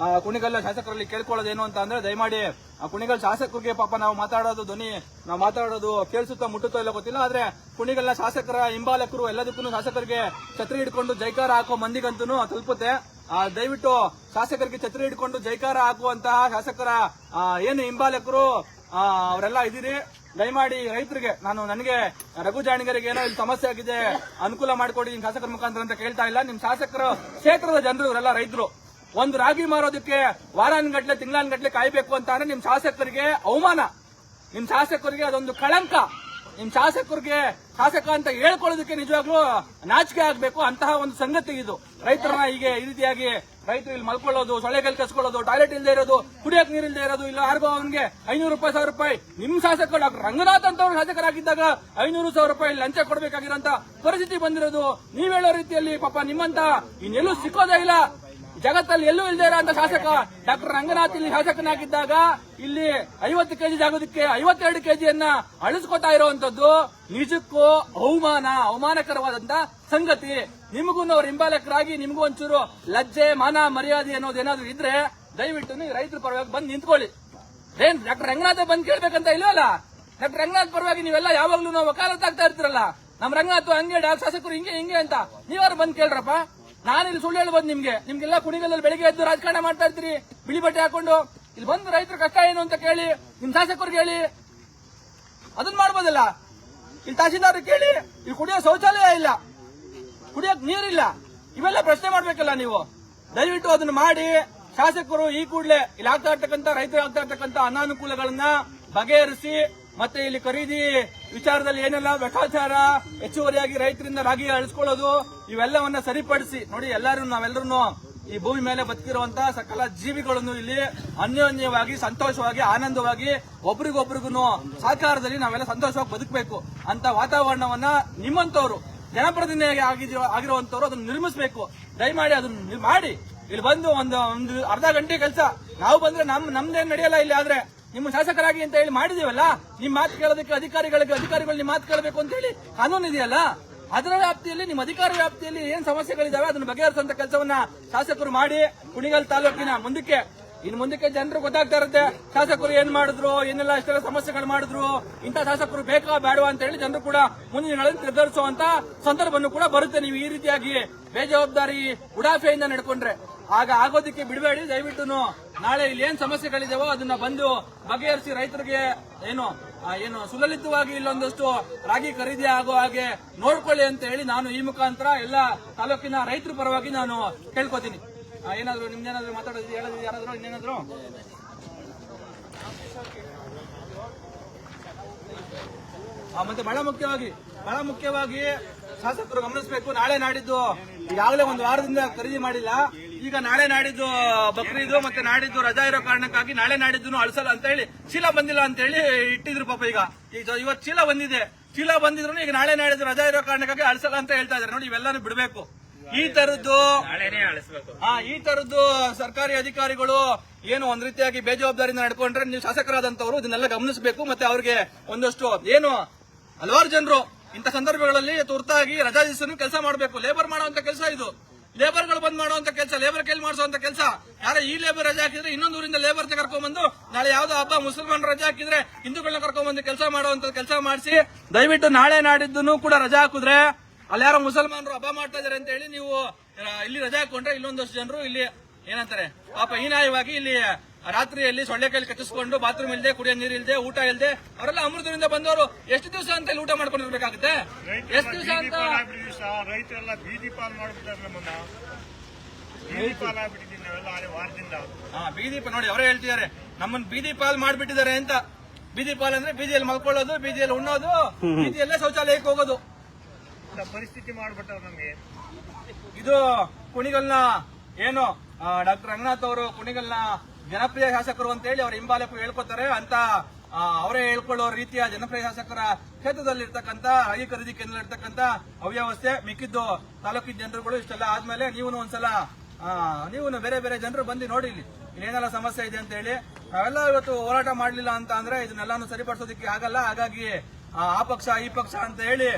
ಆ, ಕುಣಿಗಲ್ಲ ಶಾಸಕರಲ್ಲಿ ಕೇಳ್ಕೊಳ್ಳೋದೇನು ಅಂತ ಅಂದ್ರೆ ದಯಮಾಡಿ ಆ ಕುಣಿಗಲ್ ಶಾಸಕರಿಗೆ ಪಾಪ ನಾವು ಮಾತಾಡೋದು ಧ್ವನಿ ನಾವು ಮಾತಾಡೋದು ಕೇಳಿಸುತ್ತಾ ಮುಟ್ಟುತ್ತೋ ಇಲ್ಲ ಗೊತ್ತಿಲ್ಲ ಆದ್ರೆ ಕುಣಿಗಲ್ಲ ಶಾಸಕರ ಹಿಂಬಾಲಕರು ಎಲ್ಲದಕ್ಕೂ ಶಾಸಕರಿಗೆ ಛತ್ರಿ ಹಿಡ್ಕೊಂಡು ಜೈಕಾರ ಹಾಕೋ ಮಂದಿಗಂತೂ ತಲುಪುತ್ತೆ. ದಯವಿಟ್ಟು ಶಾಸಕರಿಗೆ ಛತ್ರಿ ಹಿಡ್ಕೊಂಡು ಜೈಕಾರ ಹಾಕುವಂತಹ ಶಾಸಕರ ಏನು ಹಿಂಬಾಲಕರು ಅವರೆಲ್ಲ ಇದ್ದೀರಿ. ದಯಮಾಡಿ ರೈತರಿಗೆ ನಾನು ನನಗೆ ರಘು ಜಾಣಿಗರಿಗೆ ಏನೋ ಇಲ್ಲಿ ಸಮಸ್ಯೆ ಆಗಿದೆ ಅನುಕೂಲ ಮಾಡಿಕೊಡಿ ನಿಮ್ ಶಾಸಕರ ಮುಖಾಂತರ ಅಂತ ಕೇಳ್ತಾ ಇಲ್ಲ. ನಿಮ್ ಶಾಸಕರು ಕ್ಷೇತ್ರದ ಜನರು ಇವರೆಲ್ಲ ರೈತರು. ಒಂದು ರಾಗಿ ಮಾರೋದಕ್ಕೆ ವಾರಾನ್ಗಟ್ಲೆ, ತಿಂಗಳಾನ್ಗಟ್ಲೆ ಕಾಯ್ಬೇಕು ಅಂತ ಅಂದ್ರೆ ನಿಮ್ ಶಾಸಕರಿಗೆ ಅವಮಾನ. ನಿಮ್ ಶಾಸಕರಿಗೆ ಅದೊಂದು ಕಳಂಕ. ನಿಮ್ ಶಾಸಕರಿಗೆ ಶಾಸಕ ಅಂತ ಹೇಳ್ಕೊಳ್ಳೋದಕ್ಕೆ ನಿಜವಾಗ್ಲೂ ನಾಚಿಕೆ ಆಗ್ಬೇಕು. ಅಂತಹ ಒಂದು ಸಂಗತಿ ಇದು. ರೈತರನ್ನ ಹೀಗೆ ಈ ರೀತಿಯಾಗಿ ರೈತರು ಇಲ್ಲಿ ಮಲ್ಕೊಳ್ಳೋದು ಸೊಳ್ಳೆಗಲ್ ಕಸ್ಕೊಳ್ಳೋದು, ಟಾಯ್ಲೆಟ್ ಇಲ್ಲದೆ ಇರೋದು ಕುಡಿಯಕ್ ನೀರ್ ಇಲ್ಲದೆ ಇರೋದು, ಇಲ್ಲ ಯಾರಿಗೋ ಅವನಿಗೆ ಐನೂರು ರೂಪಾಯಿ ಸಾವಿರ ರೂಪಾಯಿ ನಿಮ್ ಶಾಸಕರು, ಡಾಕ್ಟರ್ ರಂಗನಾಥ್ ಅಂತ ಅವ್ರು ಶಾಸಕರಾಗಿದ್ದಾಗ ಐನೂರು ಸಾವಿರ ರೂಪಾಯಿ ಲಂಚ ಕೊಡ್ಬೇಕಾಗಿರೋ ಪರಿಸ್ಥಿತಿ ಬಂದಿರೋದು. ನೀವ್ ಹೇಳೋ ರೀತಿಯಲ್ಲಿ ಪಾಪ ನಿಮ್ಮಂತ ಇನ್ನೆಲ್ಲೂ ಸಿಕ್ಕೋದೇ ಇಲ್ಲ. ಜಗತ್ತಲ್ಲಿ ಎಲ್ಲೂ ಇಲ್ಲದೆ ಇರೋ ಶಾಸಕ ಡಾಕ್ಟರ್ ರಂಗನಾಥ್ ಇಲ್ಲಿ ಶಾಸಕನಾಗಿದ್ದಾಗ ಇಲ್ಲಿ ಐವತ್ತು ಕೆಜಿ ಜಾಗೋದಕ್ಕೆ ಐವತ್ತೆರಡು ಕೆಜಿಯನ್ನ ಅಳಿಸ್ಕೊತಾ ಇರುವಂತದ್ದು ನಿಜಕ್ಕೂ ಅವಮಾನ, ಅವಮಾನಕರವಾದಂತ ಸಂಗತಿ. ನಿಮಗೂ ಅವ್ರ ಹಿಂಬಾಲಕರಾಗಿ, ನಿಮಗೂ ಒಂಚೂರು ಲಜ್ಜೆ, ಮಾನ, ಮರ್ಯಾದೆ ಅನ್ನೋದೇನಾದ್ರೂ ಇದ್ರೆ ದಯವಿಟ್ಟು ನೀವು ರೈತರ ಪರವಾಗಿ ಬಂದು ನಿಂತ್ಕೊಳ್ಳಿ. ಏನ್ ಡಾಕ್ಟರ್ ರಂಗನಾಥ ಬಂದ್ ಕೇಳ್ಬೇಕಂತ ಇಲ್ವಲ್ಲ? ಡಾಕ್ಟರ್ ರಂಗನಾಥ್ ಪರವಾಗಿ ನೀವೆಲ್ಲ ಯಾವಾಗ್ಲೂ ನಾವು ವಕಾಲತ್ತಾಗ್ತಾ ಇರ್ತೀರಲ್ಲ? ನಮ್ ರಂಗನಾಥ್ ಹಂಗೆ ಡಾಕ್ಟರ್ ಶಾಸಕರು ಹಿಂಗೆ ಹಿಂಗೆ ಅಂತ. ನೀವಾರು ಬಂದ್ ಕೇಳ್ರಪ್ಪ? ನಾನಿಲ್ಲಿ ಸುಳ್ಳು ಹೇಳ್ಬೋದು ನಿಮ್ಗೆ. ನಿಮ್ಗೆಲ್ಲ ಕುಣಿಗಲ್ಲಲ್ಲಿ ಬೆಳಿಗ್ಗೆ ಎದ್ದು ರಾಜಕಾರಣ ಮಾಡ್ತಾ ಇರ್ತೀರಿ ಬಿಳಿ ಬಟ್ಟೆ ಹಾಕೊಂಡು. ಇಲ್ಲಿ ಬಂದು ರೈತರ ಕಷ್ಟ ಏನು ಅಂತ ಕೇಳಿ, ನಿಮ್ ಶಾಸಕರಿಗೆ ಹೇಳಿ ಅದನ್ನ ಮಾಡ್ಬೋದಲ್ಲ? ಇಲ್ಲಿ ತಹಸೀಲ್ದಾರ್ ಕೇಳಿ, ಇಲ್ಲಿ ಕುಡಿಯೋ ಶೌಚಾಲಯ ಇಲ್ಲ. ಕುಡಿಯೋಕ್ ನೀರಿಲ್ಲ. ಇವೆಲ್ಲ ಪ್ರಶ್ನೆ ಮಾಡ್ಬೇಕಲ್ಲ ನೀವು? ದಯವಿಟ್ಟು ಅದನ್ನ ಮಾಡಿ. ಶಾಸಕರು ಈ ಕೂಡಲೇ ಇಲ್ಲಿ ಆಗ್ತಾ ಇರ್ತಕ್ಕಂಥ, ರೈತರು ಆಗ್ತಾ ಇರ್ತಕ್ಕಂಥ ಅನಾನುಕೂಲಗಳನ್ನ ಬಗೆಹರಿಸಿ ಮತ್ತೆ ಇಲ್ಲಿ ಖರೀದಿ ವಿಚಾರದಲ್ಲಿ ಏನೆಲ್ಲ ಭ್ರಷ್ಟಾಚಾರ ಹೆಚ್ಚುವರಿಯಾಗಿ ರೈತರಿಂದ ರಾಗಿ ಅಳಿಸ್ಕೊಳ್ಳೋದು, ಇವೆಲ್ಲವನ್ನ ಸರಿಪಡಿಸಿ, ನೋಡಿ ಎಲ್ಲರೂ ನಾವೆಲ್ಲರೂ ಈ ಭೂಮಿ ಮೇಲೆ ಬದುಕಿರುವಂತ ಸಕಲ ಜೀವಿಗಳನ್ನು ಇಲ್ಲಿ ಅನ್ಯೋನ್ಯವಾಗಿ, ಸಂತೋಷವಾಗಿ, ಆನಂದವಾಗಿ ಒಬ್ರಿಗೊಬ್ರಿಗೂ ಸಹಕಾರದಲ್ಲಿ ನಾವೆಲ್ಲ ಸಂತೋಷವಾಗಿ ಬದುಕಬೇಕು ಅಂತ ವಾತಾವರಣವನ್ನ ನಿಮ್ಮಂತವ್ರು ಜನಪ್ರತಿನಿಧಿ ಆಗಿರೋ ಆಗಿರುವಂತವ್ರು ಅದನ್ನು ನಿರ್ಮಿಸಬೇಕು. ದಯಮಾಡಿ ಅದನ್ನ ಮಾಡಿ. ಇಲ್ಲಿ ಬಂದು ಒಂದು ಒಂದು ಅರ್ಧ ಗಂಟೆ ಕೆಲಸ. ನಾವು ಬಂದ್ರೆ ನಮ್, ನಮ್ದೇನ್ ನಡೆಯಲ್ಲ ಇಲ್ಲಿ ಆದ್ರೆ. ನಿಮ್ಮ ಶಾಸಕರಾಗಿ ಅಂತ ಹೇಳಿ ಮಾಡಿದೀವಲ್ಲ ನಿಮ್ ಮಾತು ಕೇಳೋದಕ್ಕೆ ಅಧಿಕಾರಿಗಳಿಗೆ ಅಧಿಕಾರಿಗಳು ನಿಮ್ ಮಾತು ಕೇಳಬೇಕು ಅಂತ ಹೇಳಿ ಕಾನೂನು ಇದೆಯಲ್ಲ? ಅದರ ವ್ಯಾಪ್ತಿಯಲ್ಲಿ, ನಿಮ್ಮ ಅಧಿಕಾರ ವ್ಯಾಪ್ತಿಯಲ್ಲಿ ಏನ್ ಸಮಸ್ಯೆಗಳಿದಾವೆ, ಅದನ್ನ ಬಗೆಹರಿಸುವಂತ ಕೆಲಸವನ್ನ ಶಾಸಕರು ಮಾಡಿ ಕುಣಿಗಲ್ ತಾಲೂಕಿನ ಮುಂದಕ್ಕೆ. ಇನ್ನು ಮುಂದಕ್ಕೆ ಜನರು ಗೊತ್ತಾಗ್ತಾ ಇರುತ್ತೆ, ಶಾಸಕರು ಏನ್ ಮಾಡಿದ್ರು, ಏನೆಲ್ಲ ಇಷ್ಟೆಲ್ಲ ಸಮಸ್ಯೆಗಳು ಮಾಡಿದ್ರು, ಇಂಥ ಶಾಸಕರು ಬೇಕಾ ಬೇಡವಾ ಅಂತ ಹೇಳಿ ಜನರು ಕೂಡ ಮುಂದಿನ ನಿರ್ಧರಿಸುವಂತ ಸಂದರ್ಭವನ್ನು ಕೂಡ ಬರುತ್ತೆ. ನೀವು ಈ ರೀತಿಯಾಗಿ ಬೇಜವಾಬ್ದಾರಿ, ಉಡಾಫೆಯಿಂದ ನಡ್ಕೊಂಡ್ರೆ. ಆಗ ಆಗೋದಕ್ಕೆ ಬಿಡಬೇಡಿ ದಯವಿಟ್ಟು ನಾಳೆ ಇಲ್ಲಿ ಏನ್ ಸಮಸ್ಯೆಗಳಿದಾವೋ ಅದನ್ನ ಬಂದು ಬಗೆಹರಿಸಿ ರೈತರಿಗೆ ಏನು ಏನು ಸುಲಲಿತವಾಗಿ ಇಲ್ಲೊಂದಷ್ಟು ರಾಗಿ ಖರೀದಿ ಆಗೋ ಹಾಗೆ ನೋಡ್ಕೊಳ್ಳಿ ಅಂತ ಹೇಳಿ ನಾನು ಈ ಮುಖಾಂತರ ಎಲ್ಲ ತಾಲೂಕಿನ ರೈತರ ಪರವಾಗಿ ನಾನು ಕೇಳ್ಕೊತೀನಿ. ಏನಾದರೂ ನಿಮ್ದೇನಾದ್ರು ಮಾತಾಡೋದು ಹೇಳೋದು ಯಾರಾದ್ರು, ಇನ್ನೇನಾದ್ರು? ಮತ್ತೆ ಬಹಳ ಮುಖ್ಯವಾಗಿ ಬಹಳ ಮುಖ್ಯವಾಗಿ ಶಾಸಕರು ಗಮನಿಸಬೇಕು. ನಾಳೆ ನಾಡಿದ್ದು ಈಗಾಗಲೇ ಒಂದು ವಾರದಿಂದ ಖರೀದಿ ಮಾಡಿಲ್ಲ. ಈಗ ನಾಳೆ ನಾಡಿದ್ದು ಬಕ್ರೀದು ಮತ್ತೆ ನಾಡಿದ್ದು ರಜಾ ಇರೋ ಕಾರಣಕ್ಕಾಗಿ ನಾಳೆ ನಾಡಿದ್ದು ಅಳಸಲ್ಲ ಅಂತ ಹೇಳಿ ಚೀಲ ಬಂದಿಲ್ಲ ಅಂತ ಹೇಳಿ ಇಟ್ಟಿದ್ರು ಪಾಪ ಈಗ. ಈಗ ಇವತ್ತು ಚೀಲ ಬಂದಿದೆ. ಚೀಲ ಬಂದಿದ್ರು ಈಗ ನಾಳೆ ನಾಡಿದ್ರು ರಜಾ ಇರೋ ಕಾರಣಕ್ಕಾಗಿ ಅಳಿಸಲ್ಲ ಅಂತ ಹೇಳ್ತಾ ಇದ್ದಾರೆ. ನೋಡಿ ಇವೆಲ್ಲಾನು ಬಿಡಬೇಕು. ಈ ತರದ್ದು ಹಾ ಈ ತರದ್ದು ಸರ್ಕಾರಿ ಅಧಿಕಾರಿಗಳು ಏನು ಒಂದ್ ರೀತಿಯಾಗಿ ಬೇಜವಾಬ್ದಾರಿಯಿಂದ ನಡ್ಕೊಂಡ್ರೆ ನೀವು ಶಾಸಕರಾದಂತವರು ಇದನ್ನೆಲ್ಲ ಗಮನಿಸಬೇಕು ಮತ್ತೆ ಅವ್ರಿಗೆ ಒಂದಷ್ಟು ಏನು ಹಲವಾರು ಜನರು ಇಂಥ ಸಂದರ್ಭಗಳಲ್ಲಿ ತುರ್ತಾಗಿ ರಜಾ ದಿವಸ ಕೆಲಸ ಮಾಡಬೇಕು. ಲೇಬರ್ ಮಾಡುವಂತ ಕೆಲಸ ಇದು. ಲೇಬರ್ಗಳು ಬಂದ್ ಮಾಡುವಂತ ಕೆಲಸ ಲೇಬರ್ ಕೈಲಿ ಮಾಡಿಸುವಂತ ಕೆಲಸ. ಯಾರೇ ಈ ಲೇಬರ್ ರಜೆ ಹಾಕಿದ್ರೆ ಇನ್ನೊಂದು ಊರಿಂದ ಲೇಬರ್ ಕರ್ಕೊಂಡ್ಬಂದು ನಾಳೆ ಯಾವ್ದೋ ಹಬ್ಬ ಮುಸಲ್ಮಾನ್ ರಜೆ ಹಾಕಿದ್ರೆ ಹಿಂದೂಗಳನ್ನ ಕರ್ಕೊಂಡ್ಬಂದು ಕೆಲಸ ಮಾಡುವಂತ ಕೆಲಸ ಮಾಡಿಸಿ, ದಯವಿಟ್ಟು ನಾಳೆ ನಾಡಿದ್ದು ಕೂಡ ರಜೆ ಹಾಕಿದ್ರೆ ಅಲ್ಲಿ ಯಾರೋ ಮುಸಲ್ಮಾನರು ಹಬ್ಬ ಮಾಡ್ತಾ ಇದಾರೆ ಅಂತ ಹೇಳಿ ನೀವು ಇಲ್ಲಿ ರಜೆ ಹಾಕೊಂಡ್ರೆ ಇಲ್ಲೊಂದಷ್ಟು ಜನರು ಇಲ್ಲಿ, ಏನಂತಾರೆ, ಪಾಪ ಹೀನಾಯವಾಗಿ ಇಲ್ಲಿ ರಾತ್ರಿಯಲ್ಲಿ ಸೊಳ್ಳೆ ಕೈಲಿ ಕಚ್ಚಿಸ್ಕೊಂಡು ಬಾತ್ರೂಮ್ ಇಲ್ಲದೆ ಕುಡಿಯೋ ನೀರು ಇಲ್ಲದೆ ಊಟ ಇಲ್ಲದೆ ಅವರೆಲ್ಲ ಅಮೃತದಿಂದ ಬಂದವರು ಎಷ್ಟು ದಿವಸ ಅಂತ ಊಟ ಮಾಡ್ಕೊಂಡಿರ್ಬೇಕಾಗುತ್ತೆ? ಎಷ್ಟು ದಿವಸ ಅಂತ ರೈತರೆಲ್ಲ ಬೀದಿ ಪಾಲ್ ಮಾಡ್ಬಿಟ್ಟಾರೆ ನಮ್ಮನ್ನ ಬೀದಿ ಪಾಲ್ ಆಗ್ಬಿಟ್ಟಿದ್ದೀವಿ ನಾವೆಲ್ಲ ಆಳೆ ವಾರದಿಂದ. ಹಾ ಬೀದಿ ಪ- ನೋಡಿ ಅವರೇ ಹೇಳ್ತಿದ್ದಾರೆ ನಮ್ಮನ್ನ ಬೀದಿ ಪಾಲ್ ಮಾಡ್ಬಿಟ್ಟಿದ್ದಾರೆ ಅಂತ. ಬೀದಿ ಪಾಲ್ ಅಂದ್ರೆ ಬೀದಿಯಲ್ಲಿ ಮಲ್ಕೊಳ್ಳೋದು ಬೀದಿಯಲ್ಲಿ ಉಣ್ಣೋದು ಬೀದಿಯಲ್ಲೇ ಶೌಚಾಲಯಕ್ಕೆ ಹೋಗೋದು. ಪರಿಸ್ಥಿತಿ ಮಾಡ್ಬಿಟ್ಟವ್ರು ನಮ್ಗೆ. ಇದು ಕುಣಿಗಲ್ನ ಏನು ಡಾಕ್ಟರ್ ರಂಗನಾಥ್ ಅವರು ಕುಣಿಗಲ್ನ ಜನಪ್ರಿಯ ಶಾಸಕರು ಅಂತ ಹೇಳಿ ಅವರ ಹಿಂಬಾಲಕು ಹೇಳ್ಕೊತಾರೆ. ಅಂತ ಅವರೇ ಹೇಳ್ಕೊಳ್ಳೋ ರೀತಿಯ ಜನಪ್ರಿಯ ಶಾಸಕರ ಕ್ಷೇತ್ರದಲ್ಲಿ ಇರ್ತಕ್ಕಂತ ರಾಗಿ ಖರೀದಿ ಕೇಂದ್ರ ಇರ್ತಕ್ಕಂತ ಅವ್ಯವಸ್ಥೆ ಮಿಕ್ಕಿದ್ದು ತಾಲೂಕಿನ ಜನರುಗಳು ಇಷ್ಟೆಲ್ಲ ಆದ್ಮೇಲೆ ನೀವು ಒಂದ್ಸಲ ನೀವು ಬೇರೆ ಬೇರೆ ಜನರು ಬಂದು ನೋಡಿ ಇಲ್ಲಿ ಏನೆಲ್ಲ ಸಮಸ್ಯೆ ಇದೆ ಅಂತ ಹೇಳಿ. ನಾವೆಲ್ಲ ಇವತ್ತು ಹೋರಾಟ ಮಾಡಲಿಲ್ಲ ಅಂತ ಅಂದ್ರೆ ಇದನ್ನೆಲ್ಲಾನು ಸರಿಪಡಿಸೋದಕ್ಕೆ ಆಗಲ್ಲ. ಹಾಗಾಗಿ ಆ ಪಕ್ಷ, ಈ ಪಕ್ಷ ಅಂತ ಹೇಳಿ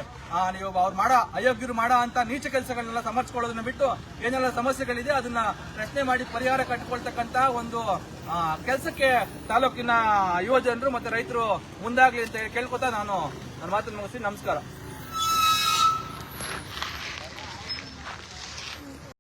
ನೀವು ಅವ್ರು ಮಾಡೋ, ಅಯೋಗ್ಯರು ಮಾಡ ಅಂತ ನೀಚ ಕೆಲಸಗಳನ್ನೆಲ್ಲ ಸಮರ್ಸ್ಕೊಳ್ಳೋದನ್ನ ಬಿಟ್ಟು ಏನೆಲ್ಲ ಸಮಸ್ಯೆಗಳಿದೆ ಅದನ್ನ ಪ್ರಶ್ನೆ ಮಾಡಿ ಪರಿಹಾರ ಕಟ್ಟಿಕೊಳ್ತಕ್ಕಂತ ಒಂದು ಕೆಲಸಕ್ಕೆ ತಾಲೂಕಿನ ಯುವ ಜನರು ಮತ್ತೆ ರೈತರು ಮುಂದಾಗ್ಲಿ ಅಂತ ಕೇಳ್ಕೊತಾ ನಾನು ನನ್ನ ಮಾತನ್ನು ಮುಗಿಸಿ. ನಮಸ್ಕಾರ.